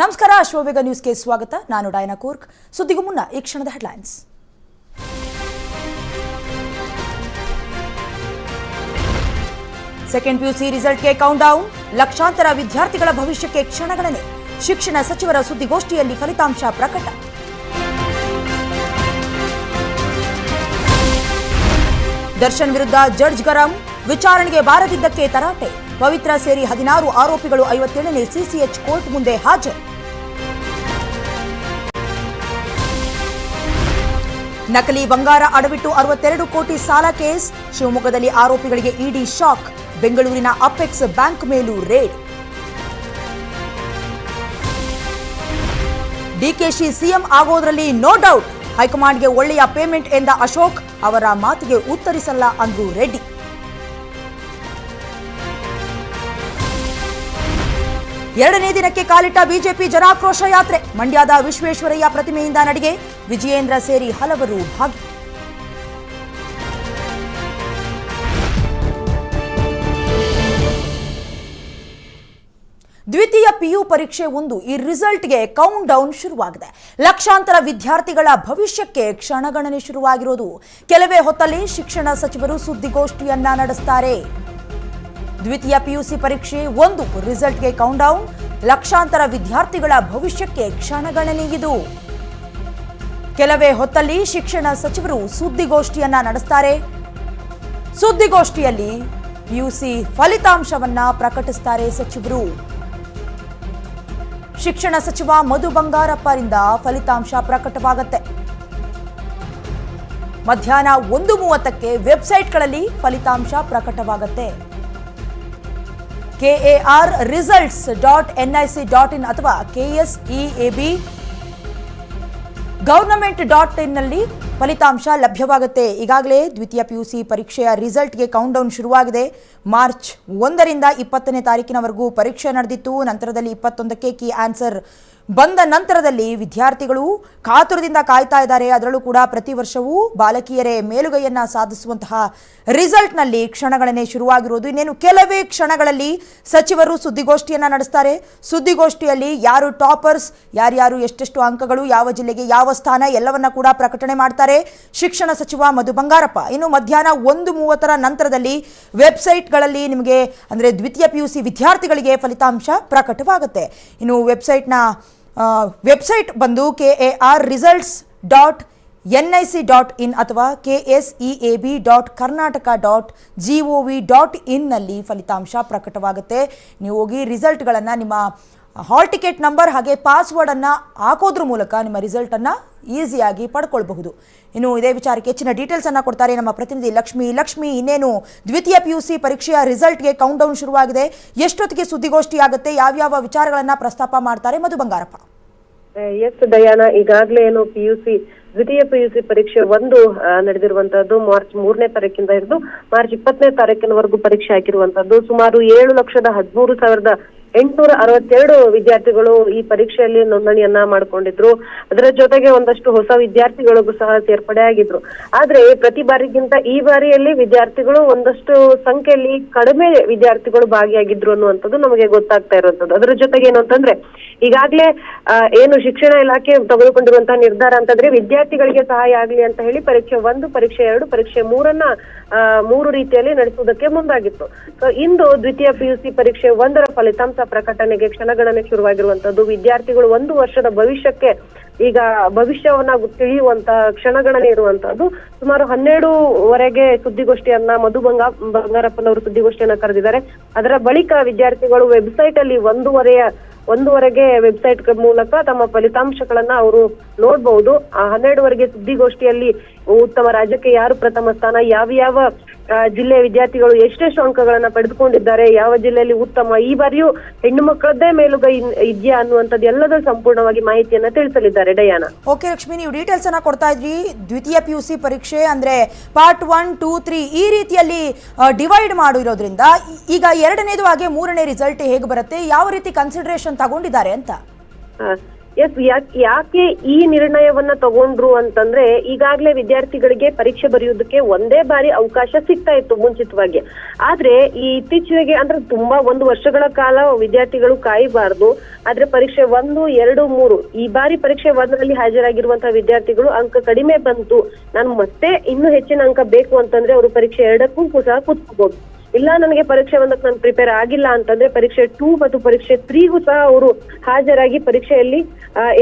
ನಮಸ್ಕಾರ, ಅಶ್ವವೇಗ ನ್ಯೂಸ್ಗೆ ಸ್ವಾಗತ. ನಾನು ಡೈನಾ ಕೂರ್ಕ್. ಸುದ್ದಿಗೂ ಮುನ್ನ ಈ ಕ್ಷಣದ ಹೆಡ್ಲೈನ್ಸ್. ಸೆಕೆಂಡ್ ಪಿಯುಸಿ ರಿಸಲ್ಟ್ಗೆ ಕೌಂಟ್ ಡೌನ್ ಲಕ್ಷಾಂತರ ವಿದ್ಯಾರ್ಥಿಗಳ ಭವಿಷ್ಯಕ್ಕೆ ಕ್ಷಣಗಣನೆ. ಶಿಕ್ಷಣ ಸಚಿವರ ಸುದ್ದಿಗೋಷ್ಠಿಯಲ್ಲಿ ಫಲಿತಾಂಶ ಪ್ರಕಟ. ದರ್ಶನ್ ವಿರುದ್ಧ ಜಡ್ಜ್ ಗರಂ. ವಿಚಾರಣೆಗೆ ಬಾರದಿದ್ದಕ್ಕೆ ತರಾಟೆ. ಪವಿತ್ರ ಸೇರಿ ಹದಿನಾರು ಆರೋಪಿಗಳು ಐವತ್ತೇಳನೇ ಸಿಸಿಎಚ್ ಕೋರ್ಟ್ ಮುಂದೆ ಹಾಜರು. ನಕಲಿ ಬಂಗಾರ ಅಡವಿಟ್ಟು ಅರವತ್ತೆರಡು ಕೋಟಿ ಸಾಲ ಕೇಸ್. ಶಿವಮೊಗ್ಗದಲ್ಲಿ ಆರೋಪಿಗಳಿಗೆ ಇಡಿ ಶಾಕ್. ಬೆಂಗಳೂರಿನ ಅಪೆಕ್ಸ್ ಬ್ಯಾಂಕ್ ಮೇಲೂ ರೇಡ್. ಡಿಕೆಶಿ ಸಿಎಂ ಆಗೋದ್ರಲ್ಲಿ ನೋ ಡೌಟ್. ಹೈಕಮಾಂಡ್ಗೆ ಒಳ್ಳೆಯ ಪೇಮೆಂಟ್ ಎಂದ ಅಶೋಕ್, ಅವರ ಮಾತಿಗೆ ಉತ್ತರಿಸಲ್ಲ ಅಂದ್ರು ರೆಡ್ಡಿ. ಎರಡನೇ ದಿನಕ್ಕೆ ಕಾಲಿಟ್ಟ ಬಿಜೆಪಿ ಜನಾಕ್ರೋಶ ಯಾತ್ರೆ. ಮಂಡ್ಯದ ವಿಶ್ವೇಶ್ವರಯ್ಯ ಪ್ರತಿಮೆಯಿಂದ ನಡಿಗೆ. ವಿಜಯೇಂದ್ರ ಸೇರಿ ಹಲವರು ಭಾಗಿ. ದ್ವಿತೀಯ ಪಿಯು ಪರೀಕ್ಷೆ ಒಂದು ಈ ರಿಸಲ್ಟ್ಗೆ ಕೌಂಟ್ ಡೌನ್ ಶುರುವಾಗಿದೆ. ಲಕ್ಷಾಂತರ ವಿದ್ಯಾರ್ಥಿಗಳ ಭವಿಷ್ಯಕ್ಕೆ ಕ್ಷಣಗಣನೆ ಶುರುವಾಗಿರೋದು. ಕೆಲವೇ ಹೊತ್ತಲ್ಲಿ ಶಿಕ್ಷಣ ಸಚಿವರು ಸುದ್ದಿಗೋಷ್ಠಿಯನ್ನ ನಡೆಸ್ತಾರೆ. ದ್ವಿತೀಯ ಪಿಯುಸಿ ಪರೀಕ್ಷೆ ಒಂದು ರಿಸಲ್ಟ್ಗೆ ಡೌನ್ ಲಕ್ಷಾಂತರ ವಿದ್ಯಾರ್ಥಿಗಳ ಭವಿಷ್ಯಕ್ಕೆ ಕ್ಷಣಗಣನೆಯಿದು ಕೆಲವೇ ಹೊತ್ತಲ್ಲಿ ಶಿಕ್ಷಣ ಸಚಿವರು ಸುದ್ದಿಗೋಷ್ಠಿಯನ್ನ ನಡೆಸ್ತಾರೆ. ಸುದ್ದಿಗೋಷ್ಠಿಯಲ್ಲಿ ಪಿಯುಸಿ ಫಲಿತಾಂಶವನ್ನ ಪ್ರಕಟಿಸ್ತಾರೆ ಸಚಿವರು. ಶಿಕ್ಷಣ ಸಚಿವ ಮಧು ಬಂಗಾರಪ್ಪರಿಂದ ಫಲಿತಾಂಶ ಪ್ರಕಟವಾಗುತ್ತೆ. ಮಧ್ಯಾಹ್ನ ಒಂದು ಮೂವತ್ತಕ್ಕೆ ವೆಬ್ಸೈಟ್ಗಳಲ್ಲಿ ಫಲಿತಾಂಶ ಪ್ರಕಟವಾಗುತ್ತೆ. KAR results dot NIC dot in ಅಥವಾ ಕೆಎಸ್ಇಎಬಿ ಗವರ್ನಮೆಂಟ್ ಡಾಟ್ ಇನ್ನಲ್ಲಿ ಫಲಿತಾಂಶ ಲಭ್ಯವಾಗುತ್ತೆ. ಈಗಾಗಲೇ ದ್ವಿತೀಯ ಪಿ ಯು ಸಿ ಪರೀಕ್ಷೆಯ ರಿಸಲ್ಟ್ಗೆ ಕೌಂಟ್ ಡೌನ್ ಶುರುವಾಗಿದೆ. ಮಾರ್ಚ್ ಒಂದರಿಂದ ಇಪ್ಪತ್ತನೇ ತಾರೀಕಿನವರೆಗೂ ಪರೀಕ್ಷೆ ನಡೆದಿತ್ತು. ನಂತರದಲ್ಲಿ ಇಪ್ಪತ್ತೊಂದಕ್ಕೆ ಕೀ ಆನ್ಸರ್ ಬಂದ ನಂತರದಲ್ಲಿ ವಿದ್ಯಾರ್ಥಿಗಳು ಕಾತುರದಿಂದ ಕಾಯ್ತಾ ಇದ್ದಾರೆ. ಅದರಲ್ಲೂ ಕೂಡ ಪ್ರತಿ ವರ್ಷವೂ ಬಾಲಕಿಯರೇ ಮೇಲುಗೈಯನ್ನ ಸಾಧಿಸುವಂತಹ ರಿಸಲ್ಟ್ನಲ್ಲಿ ಕ್ಷಣಗಳನ್ನೇ ಶುರುವಾಗಿರುವುದು ಇನ್ನೇನು ಕೆಲವೇ ಕ್ಷಣಗಳಲ್ಲಿ ಸಚಿವರು ಸುದ್ದಿಗೋಷ್ಠಿಯನ್ನ ನಡೆಸ್ತಾರೆ. ಸುದ್ದಿಗೋಷ್ಠಿಯಲ್ಲಿ ಯಾರು ಟಾಪರ್ಸ್, ಯಾರ್ಯಾರು ಎಷ್ಟೆಷ್ಟು ಅಂಕಗಳು, ಯಾವ ಜಿಲ್ಲೆಗೆ ಯಾವ ಸ್ಥಾನ ಎಲ್ಲವನ್ನ ಕೂಡ ಪ್ರಕಟಣೆ ಮಾಡ್ತಾರೆ. ಶಿಕ್ಷಣ ಸಚಿವ ಮಧು ಬಂಗಾರಪ್ಪ, ಇನ್ನು ಮಧ್ಯಾಹ್ನ ಒಂದು ಮೂವತ್ತರ ನಂತರದಲ್ಲಿ ವೆಬ್ಸೈಟ್ಗಳಲ್ಲಿ ನಿಮಗೆ ಅಂದರೆ ದ್ವಿತೀಯ ಪಿ ವಿದ್ಯಾರ್ಥಿಗಳಿಗೆ ಫಲಿತಾಂಶ ಪ್ರಕಟವಾಗುತ್ತೆ. ಇನ್ನು ವೆಬ್ಸೈಟ್ನ ವೆಬ್ಸೈಟ್ ಬಂದು K A R results dot N I C dot in ಅಥವಾ K S E A B dot Karnataka dot G O V dot ಇನ್ನಲ್ಲಿ ಫಲಿತಾಂಶ ಪ್ರಕಟವಾಗುತ್ತೆ. ನೀವು ಹೋಗಿ ರಿಸಲ್ಟ್ಗಳನ್ನು ನಿಮ್ಮ ಹಾಲ್ ಟಿಕೆಟ್ ನಂಬರ್ ಹಾಗೆ ಪಾಸ್ವರ್ಡನ್ನು ಹಾಕೋದ್ರ ಮೂಲಕ ನಿಮ್ಮ ರಿಸಲ್ಟನ್ನು ಈಸಿಯಾಗಿ ಪಡ್ಕೊಳ್ಬಹುದು. ಇನ್ನು ಇದೇ ವಿಚಾರಕ್ಕೆ ಹೆಚ್ಚಿನ ಡೀಟೇಲ್ಸನ್ನು ಕೊಡ್ತಾರೆ ನಮ್ಮ ಪ್ರತಿನಿಧಿ ಲಕ್ಷ್ಮಿ. ಲಕ್ಷ್ಮಿ, ಇನ್ನೇನು ದ್ವಿತೀಯ ಪಿ ಯು ಸಿ ಪರೀಕ್ಷೆಯ ರಿಸಲ್ಟ್ಗೆ ಕೌಂಟ್ ಡೌನ್ ಶುರುವಾಗಿದೆ. ಎಷ್ಟೊತ್ತಿಗೆ ಸುದ್ದಿಗೋಷ್ಠಿ ಆಗುತ್ತೆ? ಯಾವ್ಯಾವ ವಿಚಾರಗಳನ್ನು ಪ್ರಸ್ತಾಪ ಮಾಡ್ತಾರೆ? ಮಧು ಬಂಗಾರಪ್ಪ. ಎಸ್ ದಯಾನ, ಈಗಾಗ್ಲೇ ಏನು ಪಿಯುಸಿ ದ್ವಿತೀಯ ಪಿಯುಸಿ ಪರೀಕ್ಷೆ ಒಂದು ನಡೆದಿರುವಂತಹದ್ದು ಮಾರ್ಚ್ ಮೂರನೇ ತಾರೀಕಿಂದ ಹಿಡಿದು ಮಾರ್ಚ್ ಇಪ್ಪತ್ತನೇ ತಾರೀಕಿನವರೆಗೂ ಪರೀಕ್ಷೆ ಹಾಕಿರುವಂತಹದ್ದು ಸುಮಾರು ಏಳು ಲಕ್ಷದ ಹದಿಮೂರು ಸಾವಿರದ ಎಂಟುನೂರ ಅರವತ್ತೆರಡು ವಿದ್ಯಾರ್ಥಿಗಳು ಈ ಪರೀಕ್ಷೆಯಲ್ಲಿ ನೋಂದಣಿಯನ್ನ ಮಾಡ್ಕೊಂಡಿದ್ರು. ಅದರ ಜೊತೆಗೆ ಒಂದಷ್ಟು ಹೊಸ ವಿದ್ಯಾರ್ಥಿಗಳಿಗೂ ಸಹ ಸೇರ್ಪಡೆ ಆಗಿದ್ರು. ಆದ್ರೆ ಪ್ರತಿ ಬಾರಿಗಿಂತ ಈ ಬಾರಿಯಲ್ಲಿ ವಿದ್ಯಾರ್ಥಿಗಳು ಒಂದಷ್ಟು ಸಂಖ್ಯೆಯಲ್ಲಿ ಕಡಿಮೆ ವಿದ್ಯಾರ್ಥಿಗಳು ಭಾಗಿಯಾಗಿದ್ರು ಅನ್ನುವಂಥದ್ದು ನಮಗೆ ಗೊತ್ತಾಗ್ತಾ ಇರುವಂತದ್ದು ಅದರ ಜೊತೆಗೆ ಏನು ಅಂತಂದ್ರೆ, ಈಗಾಗ್ಲೇ ಏನು ಶಿಕ್ಷಣ ಇಲಾಖೆ ತೆಗೆದುಕೊಂಡಿರುವಂತಹ ನಿರ್ಧಾರ ಅಂತಂದ್ರೆ ವಿದ್ಯಾರ್ಥಿಗಳಿಗೆ ಸಹಾಯ ಆಗ್ಲಿ ಅಂತ ಹೇಳಿ ಪರೀಕ್ಷೆ ಒಂದು, ಪರೀಕ್ಷೆ ಎರಡು, ಪರೀಕ್ಷೆ ಮೂರನ್ನ ಮೂರು ರೀತಿಯಲ್ಲಿ ನಡೆಸುವುದಕ್ಕೆ ಮುಂದಾಗಿತ್ತು. ಸೊ ಇಂದು ದ್ವಿತೀಯ ಪಿಯುಸಿ ಪರೀಕ್ಷೆ ಒಂದರ ಫಲಿತಾಂಶ ಪ್ರಕಟಣೆಗೆ ಕ್ಷಣಗಣನೆ ಶುರುವಾಗಿರುವಂತದ್ದು. ವಿದ್ಯಾರ್ಥಿಗಳು ಒಂದು ವರ್ಷದ ಭವಿಷ್ಯಕ್ಕೆ ಈಗ ಭವಿಷ್ಯವನ್ನ ತಿಳಿಯುವಂತಹ ತಿಳಿಯುವಂತ ಕ್ಷಣಗಣನೆ ಇರುವಂತಹದ್ದು. ಸುಮಾರು ಹನ್ನೆರಡುವರೆಗೆ ಸುದ್ದಿಗೋಷ್ಠಿಯನ್ನ ಮಧು ಬಂಗಾ, ಬಂಗಾರಪ್ಪನವರು ಸುದ್ದಿಗೋಷ್ಠಿಯನ್ನ ಕರೆದಿದ್ದಾರೆ. ಅದರ ಬಳಿಕ ವಿದ್ಯಾರ್ಥಿಗಳು ವೆಬ್ಸೈಟ್ ಅಲ್ಲಿ ಒಂದೂವರೆಯ, ಒಂದೂವರೆಗೆ ವೆಬ್ಸೈಟ್ ಮೂಲಕ ತಮ್ಮ ಫಲಿತಾಂಶಗಳನ್ನ ಅವರು ನೋಡ್ಬಹುದು ಆ ಹನ್ನೆರಡುವರೆಗೆ ಸುದ್ದಿಗೋಷ್ಠಿಯಲ್ಲಿ ಉತ್ತಮ ರಾಜ್ಯಕ್ಕೆ ಯಾರು ಪ್ರಥಮ ಸ್ಥಾನ, ಯಾವ ಯಾವ ಜಿಲ್ಲೆಯ ವಿದ್ಯಾರ್ಥಿಗಳು ಎಷ್ಟೆಷ್ಟು ಅಂಕಗಳನ್ನ ಪಡೆದುಕೊಂಡಿದ್ದಾರೆ ಯಾವ ಜಿಲ್ಲೆಯಲ್ಲಿ ಉತ್ತಮ ಈ ಬಾರಿಯೂ ಹೆಣ್ಣು ಮಕ್ಕಳದ್ದೇ ಮೇಲುಗೈ ಇದೆಯಾ ಅನ್ನುವಂಥದ್ದು ಎಲ್ಲದರ ಸಂಪೂರ್ಣವಾಗಿ ಮಾಹಿತಿಯನ್ನ ತಿಳಿಸಲಿದ್ದಾರೆ. ಡಯಾನ. ಓಕೆ ಲಕ್ಷ್ಮಿ ನೀವು ಡೀಟೇಲ್ಸ್ ಅನ್ನ ಕೊಡ್ತಾ ಇದ್ರಿ ದ್ವಿತೀಯ ಪಿ ಯು ಸಿ ಪರೀಕ್ಷೆ ಅಂದ್ರೆ ಪಾರ್ಟ್ ಒನ್ ಟೂ ತ್ರೀ ಈ ರೀತಿಯಲ್ಲಿ ಡಿವೈಡ್ ಮಾಡಿರೋದ್ರಿಂದ ಈಗ ಎರಡನೇದು ಹಾಗೆ ಮೂರನೇ ರಿಸಲ್ಟ್ ಹೇಗೆ ಬರುತ್ತೆ ಯಾವ ರೀತಿ ಕನ್ಸಿಡರೇಷನ್ ತಗೊಂಡಿದ್ದಾರೆ ಅಂತ? ಎಸ್ ಯಾಕೆ ಈ ನಿರ್ಣಯವನ್ನ ತಗೊಂಡ್ರು ಅಂತಂದ್ರೆ ಈಗಾಗ್ಲೇ ವಿದ್ಯಾರ್ಥಿಗಳಿಗೆ ಪರೀಕ್ಷೆ ಬರೆಯೋದಕ್ಕೆ ಒಂದೇ ಬಾರಿ ಅವಕಾಶ ಸಿಗ್ತಾ ಇತ್ತು ಮುಂಚಿತವಾಗಿ. ಆದ್ರೆ ಈ ಇತ್ತೀಚೆಗೆ ಅಂದ್ರೆ ತುಂಬಾ ಒಂದು ವರ್ಷಗಳ ಕಾಲ ವಿದ್ಯಾರ್ಥಿಗಳು ಕಾಯಬಾರದು. ಆದ್ರೆ ಪರೀಕ್ಷೆ ಒಂದು, ಎರಡು, ಮೂರು, ಈ ಬಾರಿ ಪರೀಕ್ಷೆ ಒಂದರಲ್ಲಿ ಹಾಜರಾಗಿರುವಂತಹ ವಿದ್ಯಾರ್ಥಿಗಳು ಅಂಕ ಕಡಿಮೆ ಬಂತು. ನಾನು ಮತ್ತೆ ಇನ್ನೂ ಹೆಚ್ಚಿನ ಅಂಕ ಬೇಕು ಅಂತಂದ್ರೆ ಅವರು ಪರೀಕ್ಷೆ ಎರಡಕ್ಕೂ ಸಹ ಕೂತ್ಕೋಬಹುದು. ಇಲ್ಲ ನನಗೆ ಪರೀಕ್ಷೆ ಒಂದಕ್ಕೆ ನಾನು ಪ್ರಿಪೇರ್ ಆಗಿಲ್ಲ ಅಂತಂದ್ರೆ ಪರೀಕ್ಷೆ ಟೂ ಮತ್ತು ಪರೀಕ್ಷೆ ತ್ರೀಗೂ ಸಹ ಅವರು ಹಾಜರಾಗಿ ಪರೀಕ್ಷೆಯಲ್ಲಿ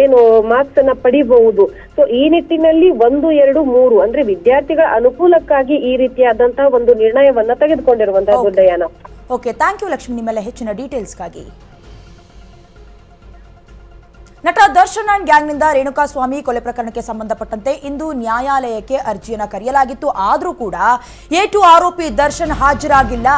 ಏನು ಮಾರ್ಕ್ಸ್ ಅನ್ನ ಪಡಿಬಹುದು. ಸೊ ಈ ನಿಟ್ಟಿನಲ್ಲಿ ಒಂದು ಎರಡು ಮೂರು ಅಂದ್ರೆ ವಿದ್ಯಾರ್ಥಿಗಳ ಅನುಕೂಲಕ್ಕಾಗಿ ಈ ರೀತಿಯಾದಂತಹ ಒಂದು ನಿರ್ಣಯವನ್ನ ತೆಗೆದುಕೊಂಡಿರುವಂತಹ ದೊಡ್ಡಯ್ಯನ ಓಕೆ ಥ್ಯಾಂಕ್ ಯು ಲಕ್ಷ್ಮಿ ನಿಮ್ಮೆಲ್ಲ ಹೆಚ್ಚಿನ ಡೀಟೇಲ್ಸ್ಗಾಗಿ ನಟ ದರ್ಶನ್ ಅಂಡ್ ಗ್ಯಾಂಗ್ನಿಂದ ರೇಣುಕಾಸ್ವಾಮಿ ಕೊಲೆ ಪ್ರಕರಣಕ್ಕೆ ಸಂಬಂಧಪಟ್ಟಂತೆ ಇಂದು ನ್ಯಾಯಾಲಯಕ್ಕೆ ಅರ್ಜಿಯನ್ನು ಕರೆಯಲಾಗಿತ್ತು. ಆದರೂ ಕೂಡ ಎ ಟು ಆರೋಪಿ ದರ್ಶನ್ ಹಾಜರಾಗಿಲ್ಲ.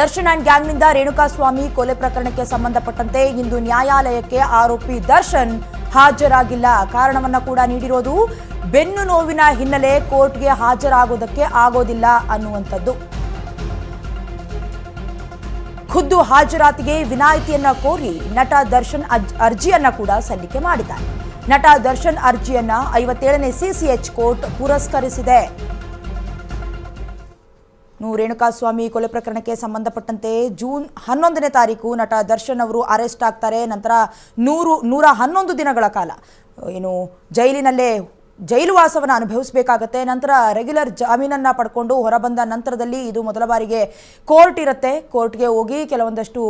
ದರ್ಶನ್ ಅಂಡ್ ಗ್ಯಾಂಗ್ನಿಂದ ರೇಣುಕಾಸ್ವಾಮಿ ಕೊಲೆ ಪ್ರಕರಣಕ್ಕೆ ಸಂಬಂಧಪಟ್ಟಂತೆ ಇಂದು ನ್ಯಾಯಾಲಯಕ್ಕೆ ಆರೋಪಿ ದರ್ಶನ್ ಹಾಜರಾಗಿಲ್ಲ. ಕಾರಣವನ್ನು ಕೂಡ ನೀಡಿರೋದು ಬೆನ್ನು ನೋವಿನ ಹಿನ್ನೆಲೆ ಕೋರ್ಟ್ಗೆ ಹಾಜರಾಗೋದಕ್ಕೆ ಆಗೋದಿಲ್ಲ ಅನ್ನುವಂಥದ್ದು. ಖುದ್ದು ಹಾಜರಾತಿಗೆ ವಿನಾಯಿತಿಯನ್ನ ಕೋರಿ ನಟ ದರ್ಶನ್ ಅರ್ಜಿಯನ್ನ ಕೂಡ ಸಲ್ಲಿಕೆ ಮಾಡಿದ್ದಾರೆ. ನಟ ದರ್ಶನ್ ಅರ್ಜಿಯನ್ನ ಐವತ್ತೇಳನೇ ಸಿಸಿಎಚ್ ಕೋರ್ಟ್ ಪುರಸ್ಕರಿಸಿದೆ. ರೇಣುಕಾಸ್ವಾಮಿ ಕೊಲೆ ಪ್ರಕರಣಕ್ಕೆ ಸಂಬಂಧಪಟ್ಟಂತೆ ಜೂನ್ ಹನ್ನೊಂದನೇ ತಾರೀಕು ನಟ ದರ್ಶನ್ ಅವರು ಅರೆಸ್ಟ್ ಆಗ್ತಾರೆ. ನಂತರ ನೂರು, ನೂರ ಹನ್ನೊಂದು ದಿನಗಳ ಕಾಲ. ಏನು, ಜೈಲಿನಲ್ಲೇ ಜೈಲು ವಾಸವನ್ನು ಅನುಭವಿಸಬೇಕಾಗತ್ತೆ, ನಂತರ ರೆಗ್ಯುಲರ್ ಜಾಮೀನನ್ನು ಪಡ್ಕೊಂಡು ಹೊರಬಂದ ನಂತರದಲ್ಲಿ ಇದು ಮೊದಲ ಬಾರಿಗೆ ಕೋರ್ಟ್ ಇರುತ್ತೆ. ಕೋರ್ಟ್ಗೆ ಹೋಗಿ ಕೆಲವೊಂದಷ್ಟು